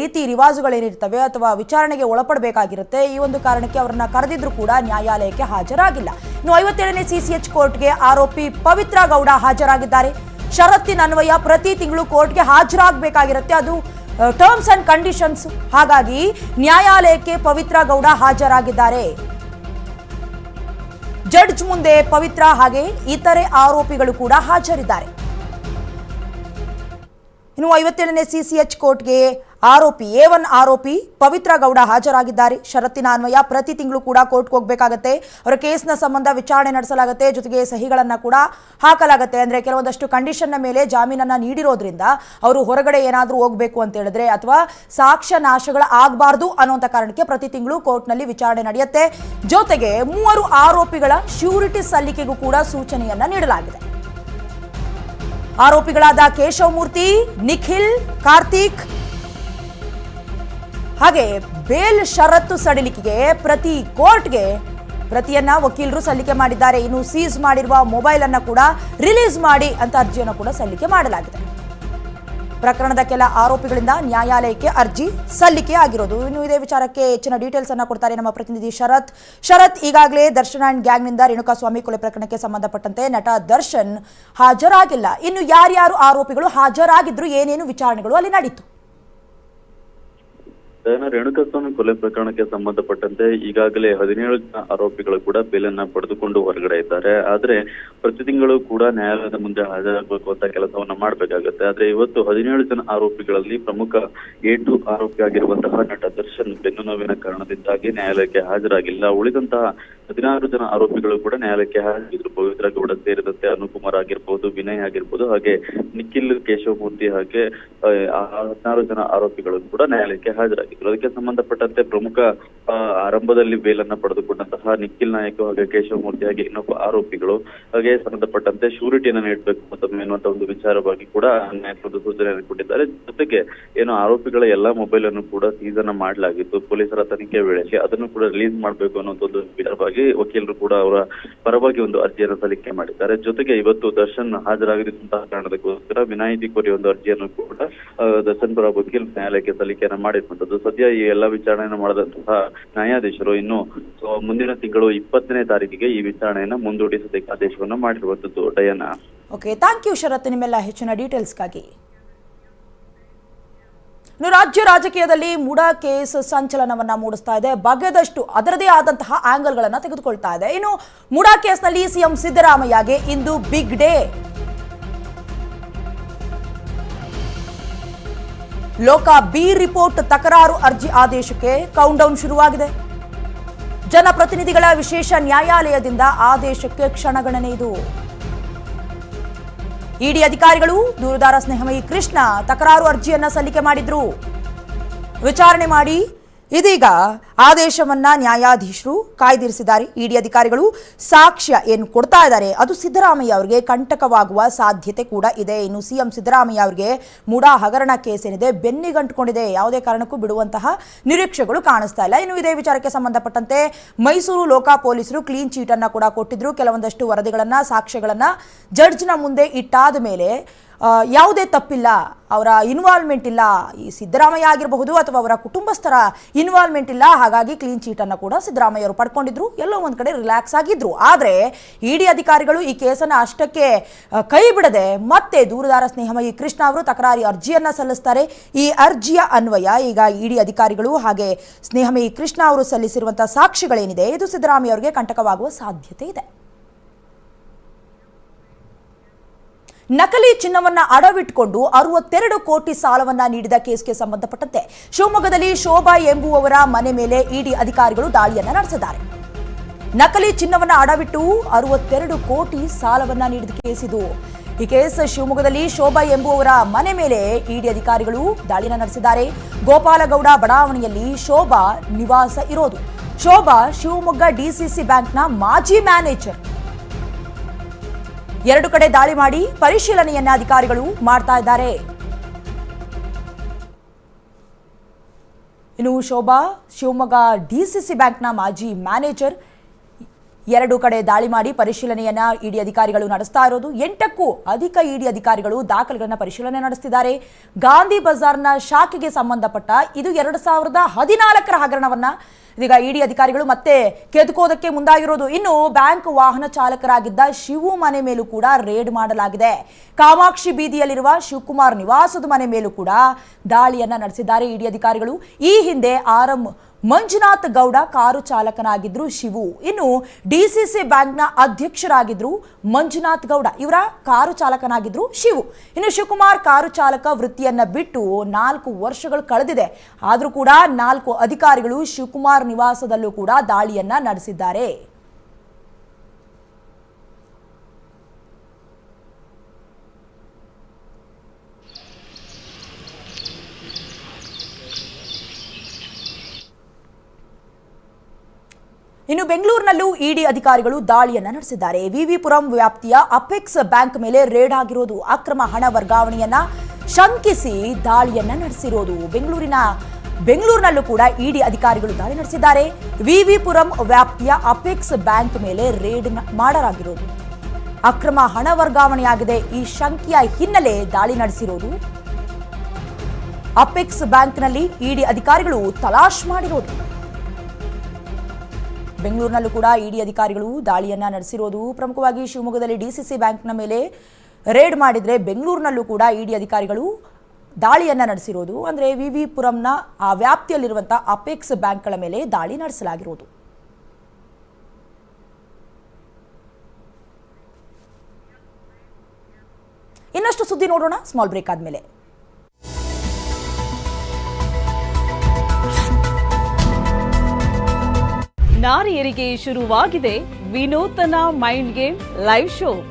ರೀತಿ ರಿವಾಜುಗಳೇನಿರ್ತವೆ ಅಥವಾ ವಿಚಾರಣೆಗೆ ಒಳಪಡಬೇಕಾಗಿರುತ್ತೆ. ಈ ಒಂದು ಕಾರಣಕ್ಕೆ ಅವರನ್ನು ಕರೆದಿದ್ರು ಕೂಡ ನ್ಯಾಯಾಲಯಕ್ಕೆ ಹಾಜರಾಗಿಲ್ಲ. ಇನ್ನು ಐವತ್ತೇಳನೇ ಸಿಸಿಎಚ್ ಕೋರ್ಟ್ಗೆ ಆರೋಪಿ ಪವಿತ್ರ ಗೌಡ ಹಾಜರಾಗಿದ್ದಾರೆ. ಷರತ್ತಿನ ಅನ್ವಯ ಪ್ರತಿ ತಿಂಗಳು ಕೋರ್ಟ್ಗೆ ಹಾಜರಾಗಬೇಕಾಗಿರುತ್ತೆ. ಅದು ಟರ್ಮ್ಸ್ ಅಂಡ್ ಕಂಡೀಷನ್ಸ್ ಹಾಗಾಗಿ ನ್ಯಾಯಾಲಯಕ್ಕೆ ಪವಿತ್ರ ಗೌಡ ಹಾಜರಾಗಿದ್ದಾರೆ. ಜಡ್ಜ್ ಮುಂದೆ ಪವಿತ್ರ ಹಾಗೆ ಇತರೆ ಆರೋಪಿಗಳು ಕೂಡ ಹಾಜರಿದ್ದಾರೆ. ಇನ್ನು ಐವತ್ತೇಳನೇ ಸಿಸಿಎಚ್ ಕೋರ್ಟ್ಗೆ ಆರೋಪಿ ಎ ಒನ್ ಆರೋಪಿ ಪವಿತ್ರ ಗೌಡ ಹಾಜರಾಗಿದ್ದಾರೆ. ಷರತ್ತಿನ ಅನ್ವಯ ಪ್ರತಿ ತಿಂಗಳು ಕೂಡ ಕೋರ್ಟ್ಗೆ ಹೋಗಬೇಕಾಗತ್ತೆ. ಅವರ ಕೇಸ್ನ ಸಂಬಂಧ ವಿಚಾರಣೆ ನಡೆಸಲಾಗುತ್ತೆ. ಜೊತೆಗೆ ಸಹಿಗಳನ್ನು ಕೂಡ ಹಾಕಲಾಗುತ್ತೆ. ಅಂದರೆ ಕೆಲವೊಂದಷ್ಟು ಕಂಡೀಷನ್ನ ಮೇಲೆ ಜಾಮೀನನ್ನು ನೀಡಿರೋದ್ರಿಂದ ಅವರು ಹೊರಗಡೆ ಏನಾದರೂ ಹೋಗಬೇಕು ಅಂತ ಹೇಳಿದ್ರೆ ಅಥವಾ ಸಾಕ್ಷ್ಯ ನಾಶಗಳ ಆಗಬಾರ್ದು ಅನ್ನೋಂಥ ಕಾರಣಕ್ಕೆ ಪ್ರತಿ ತಿಂಗಳು ಕೋರ್ಟ್ನಲ್ಲಿ ವಿಚಾರಣೆ ನಡೆಯುತ್ತೆ. ಜೊತೆಗೆ ಮೂವರು ಆರೋಪಿಗಳ ಶ್ಯೂರಿಟಿ ಸಲ್ಲಿಕೆಗೂ ಕೂಡ ಸೂಚನೆಯನ್ನ ನೀಡಲಾಗಿದೆ. ಆರೋಪಿಗಳಾದ ಕೇಶವಮೂರ್ತಿ, ನಿಖಿಲ್, ಕಾರ್ತಿಕ್ ಹಾಗೆ ಬೇಲ್ ಷರತ್ತು ಸಡಿಲಿಕೆಗೆ ಪ್ರತಿ ಕೋರ್ಟ್ಗೆ ಪ್ರತಿಯನ್ನ ವಕೀಲರು ಸಲ್ಲಿಕೆ ಮಾಡಿದ್ದಾರೆ. ಇನ್ನು ಸೀಸ್ ಮಾಡಿರುವ ಮೊಬೈಲ್ ಅನ್ನು ಕೂಡ ರಿಲೀಸ್ ಮಾಡಿ ಅಂತ ಅರ್ಜಿಯನ್ನು ಕೂಡ ಸಲ್ಲಿಕೆ ಮಾಡಲಾಗಿದೆ. ಪ್ರಕರಣದ ಕೆಲ ಆರೋಪಿಗಳಿಂದ ನ್ಯಾಯಾಲಯಕ್ಕೆ ಅರ್ಜಿ ಸಲ್ಲಿಕೆ ಆಗಿರೋದು. ಇನ್ನು ಇದೇ ವಿಚಾರಕ್ಕೆ ಹೆಚ್ಚಿನ ಡೀಟೇಲ್ಸ್ ಅನ್ನು ಕೊಡ್ತಾರೆ ನಮ್ಮ ಪ್ರತಿನಿಧಿ ಶರತ್. ಶರತ್ ಈಗಾಗಲೇ ದರ್ಶನ್ ಅಂಡ್ ಗ್ಯಾಂಗ್ನಿಂದ ರೇಣುಕಾಸ್ವಾಮಿ ಕೊಲೆ ಪ್ರಕರಣಕ್ಕೆ ಸಂಬಂಧಪಟ್ಟಂತೆ ನಟ ದರ್ಶನ್ ಹಾಜರಾಗಿಲ್ಲ. ಇನ್ನು ಯಾರ್ಯಾರು ಆರೋಪಿಗಳು ಹಾಜರಾಗಿದ್ರು, ಏನೇನು ವಿಚಾರಣೆಗಳು ಅಲ್ಲಿ ನಡೀತು? ದಯನ ರೇಣುಕಾಸ್ವಾಮಿ ಕೊಲೆ ಪ್ರಕರಣಕ್ಕೆ ಸಂಬಂಧಪಟ್ಟಂತೆ ಈಗಾಗಲೇ ಹದಿನೇಳು ಜನ ಆರೋಪಿಗಳು ಕೂಡ ಬೇಲನ್ನ ಪಡೆದುಕೊಂಡು ಹೊರಗಡೆ ಇದ್ದಾರೆ. ಆದ್ರೆ ಪ್ರತಿ ತಿಂಗಳು ಕೂಡ ನ್ಯಾಯಾಲಯದ ಮುಂದೆ ಹಾಜರಾಗಬೇಕು ಅಂತ ಕೆಲಸವನ್ನ ಮಾಡ್ಬೇಕಾಗತ್ತೆ. ಆದ್ರೆ ಇವತ್ತು ಹದಿನೇಳು ಜನ ಆರೋಪಿಗಳಲ್ಲಿ ಪ್ರಮುಖ ಏಟು ಟು ಆರೋಪಿ ಆಗಿರುವಂತಹ ನಟ ದರ್ಶನ್ ಬೆನ್ನು ನೋವಿನ ಕಾರಣದಿಂದಾಗಿ ನ್ಯಾಯಾಲಯಕ್ಕೆ ಹಾಜರಾಗಿಲ್ಲ. ಉಳಿದಂತಹ ಹದಿನಾರು ಜನ ಆರೋಪಿಗಳು ಕೂಡ ನ್ಯಾಯಾಲಯಕ್ಕೆ ಹಾಜರಿದ್ರು ಪವಿತ್ರ ಗೌಡ ಸೇರಿದಂತೆ ಅನುಕುಮಾರ್ ಆಗಿರ್ಬೋದು, ವಿನಯ್ ಆಗಿರ್ಬೋದು, ಹಾಗೆ ನಿಖಿಲ್ ಕೇಶವಮೂರ್ತಿ ಹಾಗೆ ಹದಿನಾರು ಜನ ಆರೋಪಿಗಳು ಕೂಡ ನ್ಯಾಯಾಲಯಕ್ಕೆ ಹಾಜರಾಗಿದ್ರು. ಅದಕ್ಕೆ ಸಂಬಂಧಪಟ್ಟಂತೆ ಪ್ರಮುಖ ಆರಂಭದಲ್ಲಿ ಬೇಲನ್ನ ಪಡೆದುಕೊಂಡಂತಹ ನಿಖಿಲ್ ನಾಯಕ್ ಹಾಗೆ ಕೇಶವಮೂರ್ತಿ ಹಾಗೆ ಇನ್ನೊಬ್ಬ ಆರೋಪಿಗಳು. ಹಾಗೆ ಸಂಬಂಧಪಟ್ಟಂತೆ ಶೂರಿಟಿಯನ್ನು ನೀಡಬೇಕು ಮತ್ತೊಮ್ಮೆ ಎನ್ನುವಂತ ಒಂದು ವಿಚಾರವಾಗಿ ಕೂಡ ನ್ಯಾಯಾಲಯದ ಸೂಚನೆಯನ್ನು ಕೊಟ್ಟಿದ್ದಾರೆ. ಜೊತೆಗೆ ಏನು ಆರೋಪಿಗಳ ಎಲ್ಲಾ ಮೊಬೈಲ್ ಅನ್ನು ಕೂಡ ಸೀಸನ್ ಮಾಡಲಾಗಿತ್ತು. ಪೊಲೀಸರ ತನಿಖೆ ವೇಳೆಗೆ ಅದನ್ನು ಕೂಡ ರಿಲೀಸ್ ಮಾಡಬೇಕು ಅನ್ನೋ ಒಂದು ವಿಚಾರವಾಗಿ ವಕೀಲರು ಕೂಡ ಅವರ ಪರವಾಗಿ ಒಂದು ಅರ್ಜಿಯನ್ನು ಸಲ್ಲಿಕೆ ಮಾಡಿದ್ದಾರೆ. ಜೊತೆಗೆ ಇವತ್ತು ದರ್ಶನ್ ಹಾಜರಾಗದಿದ್ದಂತಹ ಕಾರಣಕ್ಕೋಸ್ಕರ ವಿನಾಯಿತಿ ಕೋರಿ ಒಂದು ಅರ್ಜಿಯನ್ನು ಕೂಡ ದರ್ಶನ್ ಪರ ವಕೀಲ್ ನ್ಯಾಯಾಲಯಕ್ಕೆ ಸಲ್ಲಿಕೆಯನ್ನು ಮಾಡಿರುವಂತದ್ದು ಸದ್ಯ ಈ ಎಲ್ಲಾ ವಿಚಾರಣೆಯನ್ನು ಮಾಡಿದಂತಹ ನ್ಯಾಯಾಧೀಶರು ಇನ್ನು ಮುಂದಿನ ತಿಂಗಳು ಇಪ್ಪತ್ತನೇ ತಾರೀಕಿಗೆ ಈ ವಿಚಾರಣೆಯನ್ನು ಮುಂದೂಡಿಸೋದಕ್ಕೆ ಆದೇಶವನ್ನು ಮಾಡಿರುವಂತದ್ದು Diana. Okay thank you Sharath. ನಿಮ್ಮೆಲ್ಲ ಹೆಚ್ಚಿನ ಡೀಟೇಲ್ಸ್ಗಾಗಿ ಇನ್ನು ರಾಜ್ಯ ರಾಜಕೀಯದಲ್ಲಿ ಮುಡ ಕೇಸ್ ಸಂಚಲನವನ್ನ ಮೂಡಿಸ್ತಾ ಇದೆ. ಬಗೆದಷ್ಟು ಅದರದೇ ಆದಂತಹ ಆಂಗಲ್ಗಳನ್ನ ತೆಗೆದುಕೊಳ್ತಾ ಇದೆ. ಇನ್ನು ಮುಡ ಕೇಸ್ನಲ್ಲಿ ಸಿಎಂ ಸಿದ್ದರಾಮಯ್ಯಗೆ ಇಂದು ಬಿಗ್ ಡೇ ಲೋಕ ಬಿ ರಿಪೋರ್ಟ್ ತಕರಾರು ಅರ್ಜಿ ಆದೇಶಕ್ಕೆ ಕೌಂಟೌನ್ ಶುರುವಾಗಿದೆ. ಜನಪ್ರತಿನಿಧಿಗಳ ವಿಶೇಷ ನ್ಯಾಯಾಲಯದಿಂದ ಆದೇಶಕ್ಕೆ ಕ್ಷಣಗಣನೆ ಇದು. ಇಡಿ ಅಧಿಕಾರಿಗಳು ದೂರುದಾರ ಸ್ನೇಹಮಯಿ ಕೃಷ್ಣ ತಕರಾರು ಅರ್ಜಿಯನ್ನ ಸಲ್ಲಿಕೆ ಮಾಡಿದ್ರು. ವಿಚಾರಣೆ ಮಾಡಿ ಇದೀಗ ಆದೇಶವನ್ನ ನ್ಯಾಯಾಧೀಶರು ಕಾಯ್ದಿರಿಸಿದ್ದಾರೆ. ಇಡಿ ಅಧಿಕಾರಿಗಳು ಸಾಕ್ಷ್ಯ ಏನು ಕೊಡ್ತಾ ಇದ್ದಾರೆ, ಅದು ಸಿದ್ದರಾಮಯ್ಯ ಅವರಿಗೆ ಕಂಟಕವಾಗುವ ಸಾಧ್ಯತೆ ಕೂಡ ಇದೆ. ಇನ್ನು ಸಿಎಂ ಸಿದ್ದರಾಮಯ್ಯ ಅವರಿಗೆ ಮುಡಾ ಹಗರಣ ಕೇಸ್ ಏನಿದೆ, ಬೆನ್ನಿಗಂಟುಕೊಂಡಿದೆ. ಯಾವುದೇ ಕಾರಣಕ್ಕೂ ಬಿಡುವಂತಹ ನಿರೀಕ್ಷೆಗಳು ಕಾಣಿಸ್ತಾ ಇಲ್ಲ. ಇನ್ನು ಇದೇ ವಿಚಾರಕ್ಕೆ ಸಂಬಂಧಪಟ್ಟಂತೆ ಮೈಸೂರು ಲೋಕಾ ಪೊಲೀಸರು ಕ್ಲೀನ್ ಚೀಟ್ ಅನ್ನ ಕೂಡ ಕೊಟ್ಟಿದ್ರು. ಕೆಲವೊಂದಷ್ಟು ವರದಿಗಳನ್ನ, ಸಾಕ್ಷ್ಯಗಳನ್ನ ಜಡ್ಜ್ನ ಮುಂದೆ ಇಟ್ಟಾದ ಮೇಲೆ ಯಾವುದೇ ತಪ್ಪಿಲ್ಲ, ಅವರ ಇನ್ವಾಲ್ವ್ಮೆಂಟ್ ಇಲ್ಲ, ಈ ಸಿದ್ದರಾಮಯ್ಯ ಆಗಿರಬಹುದು ಅಥವಾ ಅವರ ಕುಟುಂಬಸ್ಥರ ಇನ್ವಾಲ್ವ್ಮೆಂಟ್ ಇಲ್ಲ, ಹಾಗಾಗಿ ಕ್ಲೀನ್ ಚೀಟ್ ಅನ್ನು ಕೂಡ ಸಿದ್ದರಾಮಯ್ಯ ಅವರು ಪಡ್ಕೊಂಡಿದ್ರು. ಎಲ್ಲೋ ಒಂದು ಕಡೆ ರಿಲ್ಯಾಕ್ಸ್ ಆಗಿದ್ರು. ಆದರೆ ಇಡಿ ಅಧಿಕಾರಿಗಳು ಈ ಕೇಸನ್ನು ಅಷ್ಟಕ್ಕೆ ಕೈ ಬಿಡದೆ ಮತ್ತೆ ದೂರುದಾರ ಸ್ನೇಹಮಯಿ ಕೃಷ್ಣ ಅವರು ತಕರಾರಿ ಅರ್ಜಿಯನ್ನ ಸಲ್ಲಿಸ್ತಾರೆ. ಈ ಅರ್ಜಿಯ ಅನ್ವಯ ಈಗ ಇಡಿ ಅಧಿಕಾರಿಗಳು ಹಾಗೆ ಸ್ನೇಹಮಯಿ ಕೃಷ್ಣ ಅವರು ಸಲ್ಲಿಸಿರುವಂಥ ಸಾಕ್ಷಿಗಳೇನಿದೆ, ಇದು ಸಿದ್ದರಾಮಯ್ಯ ಅವರಿಗೆ ಕಂಟಕವಾಗುವ ಸಾಧ್ಯತೆ ಇದೆ. ನಕಲಿ ಚಿನ್ನವನ್ನ ಅಡವಿಟ್ಟುಕೊಂಡು ಅರವತ್ತೆರಡು ಕೋಟಿ ಸಾಲವನ್ನ ನೀಡಿದ ಕೇಸ್ಗೆ ಸಂಬಂಧಪಟ್ಟಂತೆ ಶಿವಮೊಗ್ಗದಲ್ಲಿ ಶೋಭಾ ಎಂಬುವವರ ಮನೆ ಮೇಲೆ ಇಡಿ ಅಧಿಕಾರಿಗಳು ದಾಳಿಯನ್ನ ನಡೆಸಿದ್ದಾರೆ. ನಕಲಿ ಚಿನ್ನವನ್ನ ಅಡವಿಟ್ಟು ಅರವತ್ತೆರಡು ಕೋಟಿ ಸಾಲವನ್ನ ನೀಡಿದ ಕೇಸ್ ಇದು. ಈ ಕೇಸ್ ಶಿವಮೊಗ್ಗದಲ್ಲಿ ಶೋಭಾ ಎಂಬುವವರ ಮನೆ ಮೇಲೆ ಇಡಿ ಅಧಿಕಾರಿಗಳು ದಾಳಿಯನ್ನ ನಡೆಸಿದ್ದಾರೆ. ಗೋಪಾಲಗೌಡ ಬಡಾವಣೆಯಲ್ಲಿ ಶೋಭಾ ನಿವಾಸ ಇರೋದು. ಶೋಭಾ ಶಿವಮೊಗ್ಗ ಡಿಸಿಸಿ ಬ್ಯಾಂಕ್ನ ಮಾಜಿ ಮ್ಯಾನೇಜರ್. ಎರಡು ಕಡೆ ದಾಳಿ ಮಾಡಿ ಪರಿಶೀಲನೆಯನ್ನ ಅಧಿಕಾರಿಗಳು ಮಾಡ್ತಾ ಇದ್ದಾರೆ. ಇನ್ನು ಶೋಭಾ, ಶಿವಮೊಗ್ಗ ಡಿಸಿಸಿ ಬ್ಯಾಂಕ್ನ ಮಾಜಿ ಮ್ಯಾನೇಜರ್ ಎರಡು ಕಡೆ ದಾಳಿ ಮಾಡಿ ಪರಿಶೀಲನೆಯನ್ನ ಇಡಿ ಅಧಿಕಾರಿಗಳು ನಡೆಸ್ತಾ ಇರೋದು. ಎಂಟಕ್ಕೂ ಅಧಿಕ ಇಡಿ ಅಧಿಕಾರಿಗಳು ದಾಖಲೆಗಳನ್ನ ಪರಿಶೀಲನೆ ನಡೆಸ್ತಿದ್ದಾರೆ. ಗಾಂಧಿ ಬಜಾರ್ನ ಶಾಖೆಗೆ ಸಂಬಂಧಪಟ್ಟ ಇದು ಎರಡು ಸಾವಿರದ ಹದಿನಾಲ್ಕರ ಹಗರಣವನ್ನ ಇದೀಗ ಇಡಿ ಅಧಿಕಾರಿಗಳು ಮತ್ತೆ ಕೆದಕೋದಕ್ಕೆ ಮುಂದಾಗಿರೋದು. ಇನ್ನು ಬ್ಯಾಂಕ್ ವಾಹನ ಚಾಲಕರಾಗಿದ್ದ ಶಿವು ಮನೆ ಮೇಲೂ ಕೂಡ ರೇಡ್ ಮಾಡಲಾಗಿದೆ. ಕಾಮಾಕ್ಷಿ ಬೀದಿಯಲ್ಲಿರುವ ಶಿವಕುಮಾರ್ ನಿವಾಸದ ಮನೆ ಮೇಲೂ ಕೂಡ ದಾಳಿಯನ್ನ ನಡೆಸಿದ್ದಾರೆ ಇಡಿ ಅಧಿಕಾರಿಗಳು. ಈ ಹಿಂದೆ ಆರಂ ಮಂಜುನಾಥ್ ಗೌಡ ಕಾರು ಚಾಲಕನಾಗಿದ್ರು ಶಿವು. ಇನ್ನು ಡಿಸಿಸಿ ಬ್ಯಾಂಕ್ನ ಅಧ್ಯಕ್ಷರಾಗಿದ್ರು ಮಂಜುನಾಥ್ ಗೌಡ. ಇವರ ಕಾರು ಚಾಲಕನಾಗಿದ್ರು ಶಿವು. ಇನ್ನು ಶಿವಕುಮಾರ್ ಕಾರು ಚಾಲಕ ವೃತ್ತಿಯನ್ನ ಬಿಟ್ಟು ನಾಲ್ಕು ವರ್ಷಗಳು ಕಳೆದಿದೆ. ಆದರೂ ಕೂಡ ನಾಲ್ಕು ಅಧಿಕಾರಿಗಳು ಶಿವಕುಮಾರ್ ನಿವಾಸದಲ್ಲೂ ಕೂಡ ದಾಳಿಯನ್ನ ನಡೆಸಿದ್ದಾರೆ. ಇನ್ನು ಬೆಂಗಳೂರಿನಲ್ಲೂ ಇಡಿ ಅಧಿಕಾರಿಗಳು ದಾಳಿಯನ್ನು ನಡೆಸಿದ್ದಾರೆ. ವಿವಿಪುರಂ ವ್ಯಾಪ್ತಿಯ ಅಪೆಕ್ಸ್ ಬ್ಯಾಂಕ್ ಮೇಲೆ ರೇಡ್ ಆಗಿರೋದು, ಅಕ್ರಮ ಹಣ ವರ್ಗಾವಣೆಯನ್ನ ಶಂಕಿಸಿ ದಾಳಿಯನ್ನ ನಡೆಸಿರೋದು. ಬೆಂಗಳೂರಿನ, ಬೆಂಗಳೂರಿನಲ್ಲೂ ಕೂಡ ಇಡಿ ಅಧಿಕಾರಿಗಳು ದಾಳಿ ನಡೆಸಿದ್ದಾರೆ. ವಿವಿಪುರಂ ವ್ಯಾಪ್ತಿಯ ಅಪೆಕ್ಸ್ ಬ್ಯಾಂಕ್ ಮೇಲೆ ರೇಡ್ ಮಾಡಲಾಗಿರೋದು. ಅಕ್ರಮ ಹಣ ವರ್ಗಾವಣೆಯಾಗಿದೆ. ಈ ಶಂಕೆಯ ಹಿನ್ನೆಲೆ ದಾಳಿ ನಡೆಸಿರೋದು. ಅಪೆಕ್ಸ್ ಬ್ಯಾಂಕ್ನಲ್ಲಿ ಇಡಿ ಅಧಿಕಾರಿಗಳು ತಲಾಶ್ ಮಾಡಿರೋದು. ಬೆಂಗಳೂರಿನಲ್ಲೂ ಕೂಡ ಇಡಿ ಅಧಿಕಾರಿಗಳು ದಾಳಿಯನ್ನ ನಡೆಸಿರೋದು. ಪ್ರಮುಖವಾಗಿ ಶಿವಮೊಗ್ಗದಲ್ಲಿ ಡಿಸಿಸಿ ಬ್ಯಾಂಕ್ನ ಮೇಲೆ ರೇಡ್ ಮಾಡಿದರೆ ಬೆಂಗಳೂರಿನಲ್ಲೂ ಕೂಡ ಇಡಿ ಅಧಿಕಾರಿಗಳು ದಾಳಿಯನ್ನ ನಡೆಸಿರೋದು. ಅಂದರೆ ವಿ ಪುರಂನ ಆ ವ್ಯಾಪ್ತಿಯಲ್ಲಿರುವಂಥ ಅಪೆಕ್ಸ್ ಬ್ಯಾಂಕ್ಗಳ ಮೇಲೆ ದಾಳಿ ನಡೆಸಲಾಗಿರೋದು. ಇನ್ನಷ್ಟು ಸುದ್ದಿ ನೋಡೋಣ. ಸ್ಮಾಲ್ ಬ್ರೇಕ್ ಆದ್ಮೇಲೆ. ನಾರಿಯರಿಗೆ ಶುರುವಾಗಿದೆ ವಿನೂತನ ಮೈಂಡ್ ಗೇಮ್ ಲೈವ್ ಶೋ.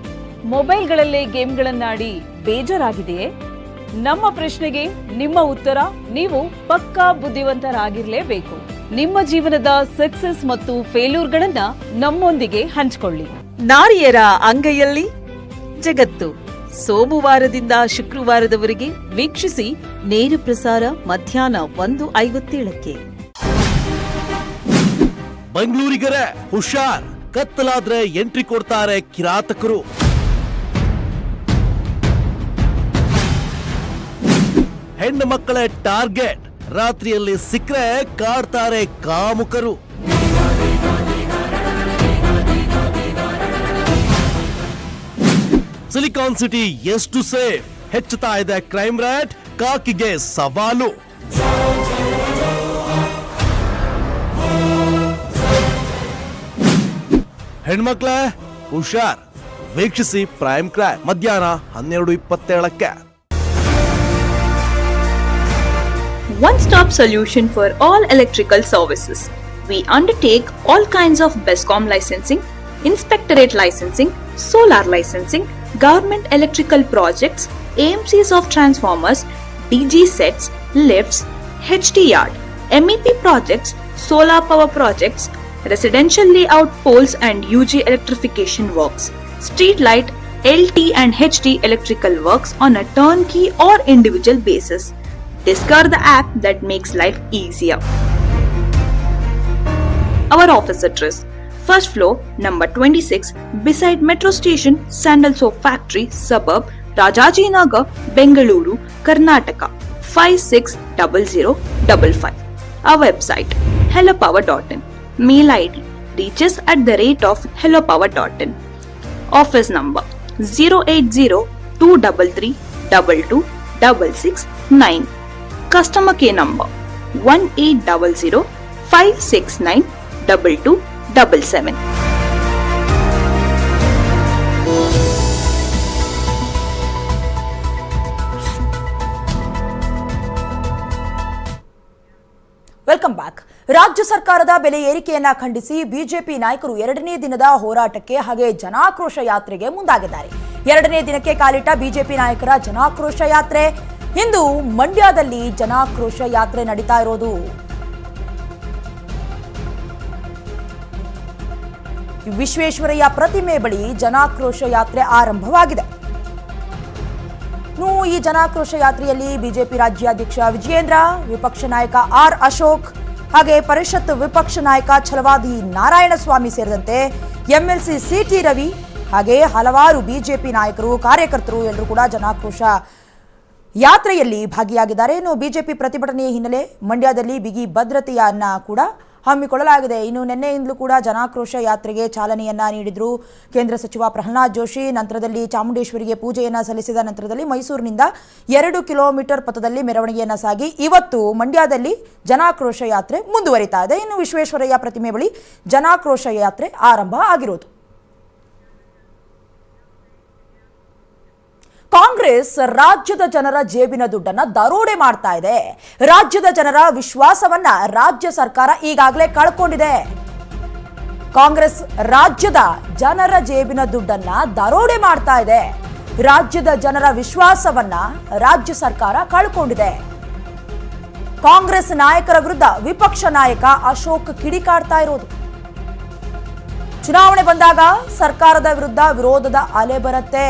ಮೊಬೈಲ್ಗಳಲ್ಲೇ ಗೇಮ್ಗಳನ್ನಾಡಿ ಬೇಜಾರಾಗಿದೆಯೇ? ನಮ್ಮ ಪ್ರಶ್ನೆಗೆ ನಿಮ್ಮ ಉತ್ತರ, ನೀವು ಪಕ್ಕಾ ಬುದ್ಧಿವಂತರಾಗಿರಲೇಬೇಕು. ನಿಮ್ಮ ಜೀವನದ ಸಕ್ಸಸ್ ಮತ್ತು ಫೇಲ್ಯೂರ್ಗಳನ್ನ ನಮ್ಮೊಂದಿಗೆ ಹಂಚಿಕೊಳ್ಳಿ. ನಾರಿಯರ ಅಂಗೈಯಲ್ಲಿ ಜಗತ್ತು. ಸೋಮವಾರದಿಂದ ಶುಕ್ರವಾರದವರೆಗೆ ವೀಕ್ಷಿಸಿ ನೇರ ಪ್ರಸಾರ ಮಧ್ಯಾಹ್ನ ಒಂದು ಐವತ್ತೇಳಕ್ಕೆ. ಬೆಂಗಳೂರಿಗರೇ ಹುಷಾರ್. ಕತ್ತಲಾದ್ರೆ ಎಂಟ್ರಿ ಕೊಡ್ತಾರೆ ಕಿರಾತಕರು. ಹೆಣ್ಣು ಮಕ್ಕಳೇ ಟಾರ್ಗೆಟ್. ರಾತ್ರಿಯಲ್ಲಿ ಸಿಕ್ಕರೆ ಕಾಡ್ತಾರೆ ಕಾಮುಕರು. ಸಿಲಿಕಾನ್ ಸಿಟಿ ಎಷ್ಟು ಸೇಫ್? ಹೆಚ್ಚುತ್ತಾ ಇದೆ ಕ್ರೈಮ್ ರೇಟ್, ಕಾಕಿಗೆ ಸವಾಲು. ಹೆಣ್ಮಕ್ಳೇ ಹುಷಾರ್ ವೀಕ್ಷಿಸಿ ಪ್ರೈಮ್ ಕ್ರೈಮ್ ಮಧ್ಯಾಹ್ನ ಹನ್ನೆರಡು ಇಪ್ಪತ್ತೇಳಕ್ಕೆ one stop solution for all electrical services. We undertake all kinds of BESCOM licensing, inspectorate licensing, solar licensing, government electrical projects, AMCs of transformers, DG sets, lifts, HT yard, MEP projects, solar power projects, residential layout poles and UG electrification works, street light, LT and HT electrical works on a turnkey or individual basis. Discover the app that makes life easier. Our office address First floor, number 26, beside Metro Station, Sandal Soap Factory, suburb, Rajajinagar, Bengaluru, Karnataka 560055. Our website hellopower.in. Mail ID reaches at the rate of hellopower.in. Office number 080-233-22669. Customer care number 1800-569-2277. Welcome back. ರಾಜ್ಯ ಸರ್ಕಾರದ ಬೆಲೆ ಏರಿಕೆಯನ್ನ ಖಂಡಿಸಿ BJP ನಾಯಕರು ಎರಡನೇ ದಿನದ ಹೋರಾಟಕ್ಕೆ ಹಾಗೆ ಜನಾಕ್ರೋಶ ಯಾತ್ರೆಗೆ ಮುಂದಾಗಿದ್ದಾರೆ. ಎರಡನೇ ದಿನಕ್ಕೆ ಕಾಲಿಟ್ಟ ಬಿಜೆಪಿ ನಾಯಕರ ಜನಾಕ್ರೋಶ ಯಾತ್ರೆ. ಇಂದು ಮಂಡ್ಯದಲ್ಲಿ ಜನಾಕ್ರೋಶ ಯಾತ್ರೆ ನಡೀತಾ ಇರೋದು. ವಿಶ್ವೇಶ್ವರಯ್ಯ ಪ್ರತಿಮೆ ಬಳಿ ಜನಾಕ್ರೋಶ ಯಾತ್ರೆ ಆರಂಭವಾಗಿದೆ. ಈ ಜನಾಕ್ರೋಶ ಯಾತ್ರೆಯಲ್ಲಿ ಬಿಜೆಪಿ ರಾಜ್ಯಾಧ್ಯಕ್ಷ ವಿಜಯೇಂದ್ರ, ವಿಪಕ್ಷ ನಾಯಕ ಆರ್ ಅಶೋಕ್ ಹಾಗೆ ಪರಿಷತ್ ವಿಪಕ್ಷ ನಾಯಕ ಛಲವಾದಿ ನಾರಾಯಣಸ್ವಾಮಿ ಸೇರಿದಂತೆ ಎಂಎಲ್ಸಿ ಸಿಟಿ ರವಿ ಹಾಗೆ ಹಲವಾರು ಬಿಜೆಪಿ ನಾಯಕರು, ಕಾರ್ಯಕರ್ತರು ಎಲ್ಲರೂ ಕೂಡ ಜನಾಕ್ರೋಶ ಯಾತ್ರೆಯಲ್ಲಿ ಭಾಗಿಯಾಗಿದ್ದಾರೆ. ಇನ್ನು ಬಿಜೆಪಿ ಪ್ರತಿಭಟನೆಯ ಹಿನ್ನೆಲೆ ಮಂಡ್ಯದಲ್ಲಿ ಬಿಗಿ ಭದ್ರತೆಯನ್ನ ಕೂಡ ಹಮ್ಮಿಕೊಳ್ಳಲಾಗಿದೆ. ಇನ್ನು ನಿನ್ನೆಯಿಂದಲೂ ಕೂಡ ಜನಾಕ್ರೋಶ ಯಾತ್ರೆಗೆ ಚಾಲನೆಯನ್ನ ನೀಡಿದ್ರು ಕೇಂದ್ರ ಸಚಿವ ಪ್ರಹ್ಲಾದ್ ಜೋಶಿ. ನಂತರದಲ್ಲಿ ಚಾಮುಂಡೇಶ್ವರಿಗೆ ಪೂಜೆಯನ್ನ ಸಲ್ಲಿಸಿದ ನಂತರದಲ್ಲಿ ಮೈಸೂರಿನಿಂದ ಎರಡು ಕಿಲೋಮೀಟರ್ ಪಥದಲ್ಲಿ ಮೆರವಣಿಗೆಯನ್ನ ಸಾಗಿ ಇವತ್ತು ಮಂಡ್ಯದಲ್ಲಿ ಜನಾಕ್ರೋಶ ಯಾತ್ರೆ ಮುಂದುವರಿತಾ ಇದೆ. ಇನ್ನು ವಿಶ್ವೇಶ್ವರಯ್ಯ ಪ್ರತಿಮೆ ಬಳಿ ಜನಾಕ್ರೋಶ ಯಾತ್ರೆ ಆರಂಭ ಆಗಿರೋದು. ಕಾಂಗ್ರೆಸ್ ರಾಜ್ಯದ ಜನರ ಜೇಬಿನ ದುಡ್ಡನ್ನ ದರೋಡೆ ಮಾಡ್ತಾ ಇದೆ. ರಾಜ್ಯದ ಜನರ ವಿಶ್ವಾಸವನ್ನ ರಾಜ್ಯ ಸರ್ಕಾರ ಈಗಾಗಲೇ ಕಳ್ಕೊಂಡಿದೆ. ಕಾಂಗ್ರೆಸ್ ರಾಜ್ಯದ ಜನರ ಜೇಬಿನ ದುಡ್ಡನ್ನ ದರೋಡೆ ಮಾಡ್ತಾ ಇದೆ. ರಾಜ್ಯದ ಜನರ ವಿಶ್ವಾಸವನ್ನ ರಾಜ್ಯ ಸರ್ಕಾರ ಕಳ್ಕೊಂಡಿದೆ. ಕಾಂಗ್ರೆಸ್ ನಾಯಕರ ವಿರುದ್ಧ ವಿಪಕ್ಷ ನಾಯಕ ಅಶೋಕ್ ಕಿಡಿಕಾಡ್ತಾ ಇರೋದು. ಚುನಾವಣೆ ಬಂದಾಗ ಸರ್ಕಾರದ ವಿರುದ್ಧ ವಿರೋಧದ ಅಲೆ ಬರುತ್ತೆ.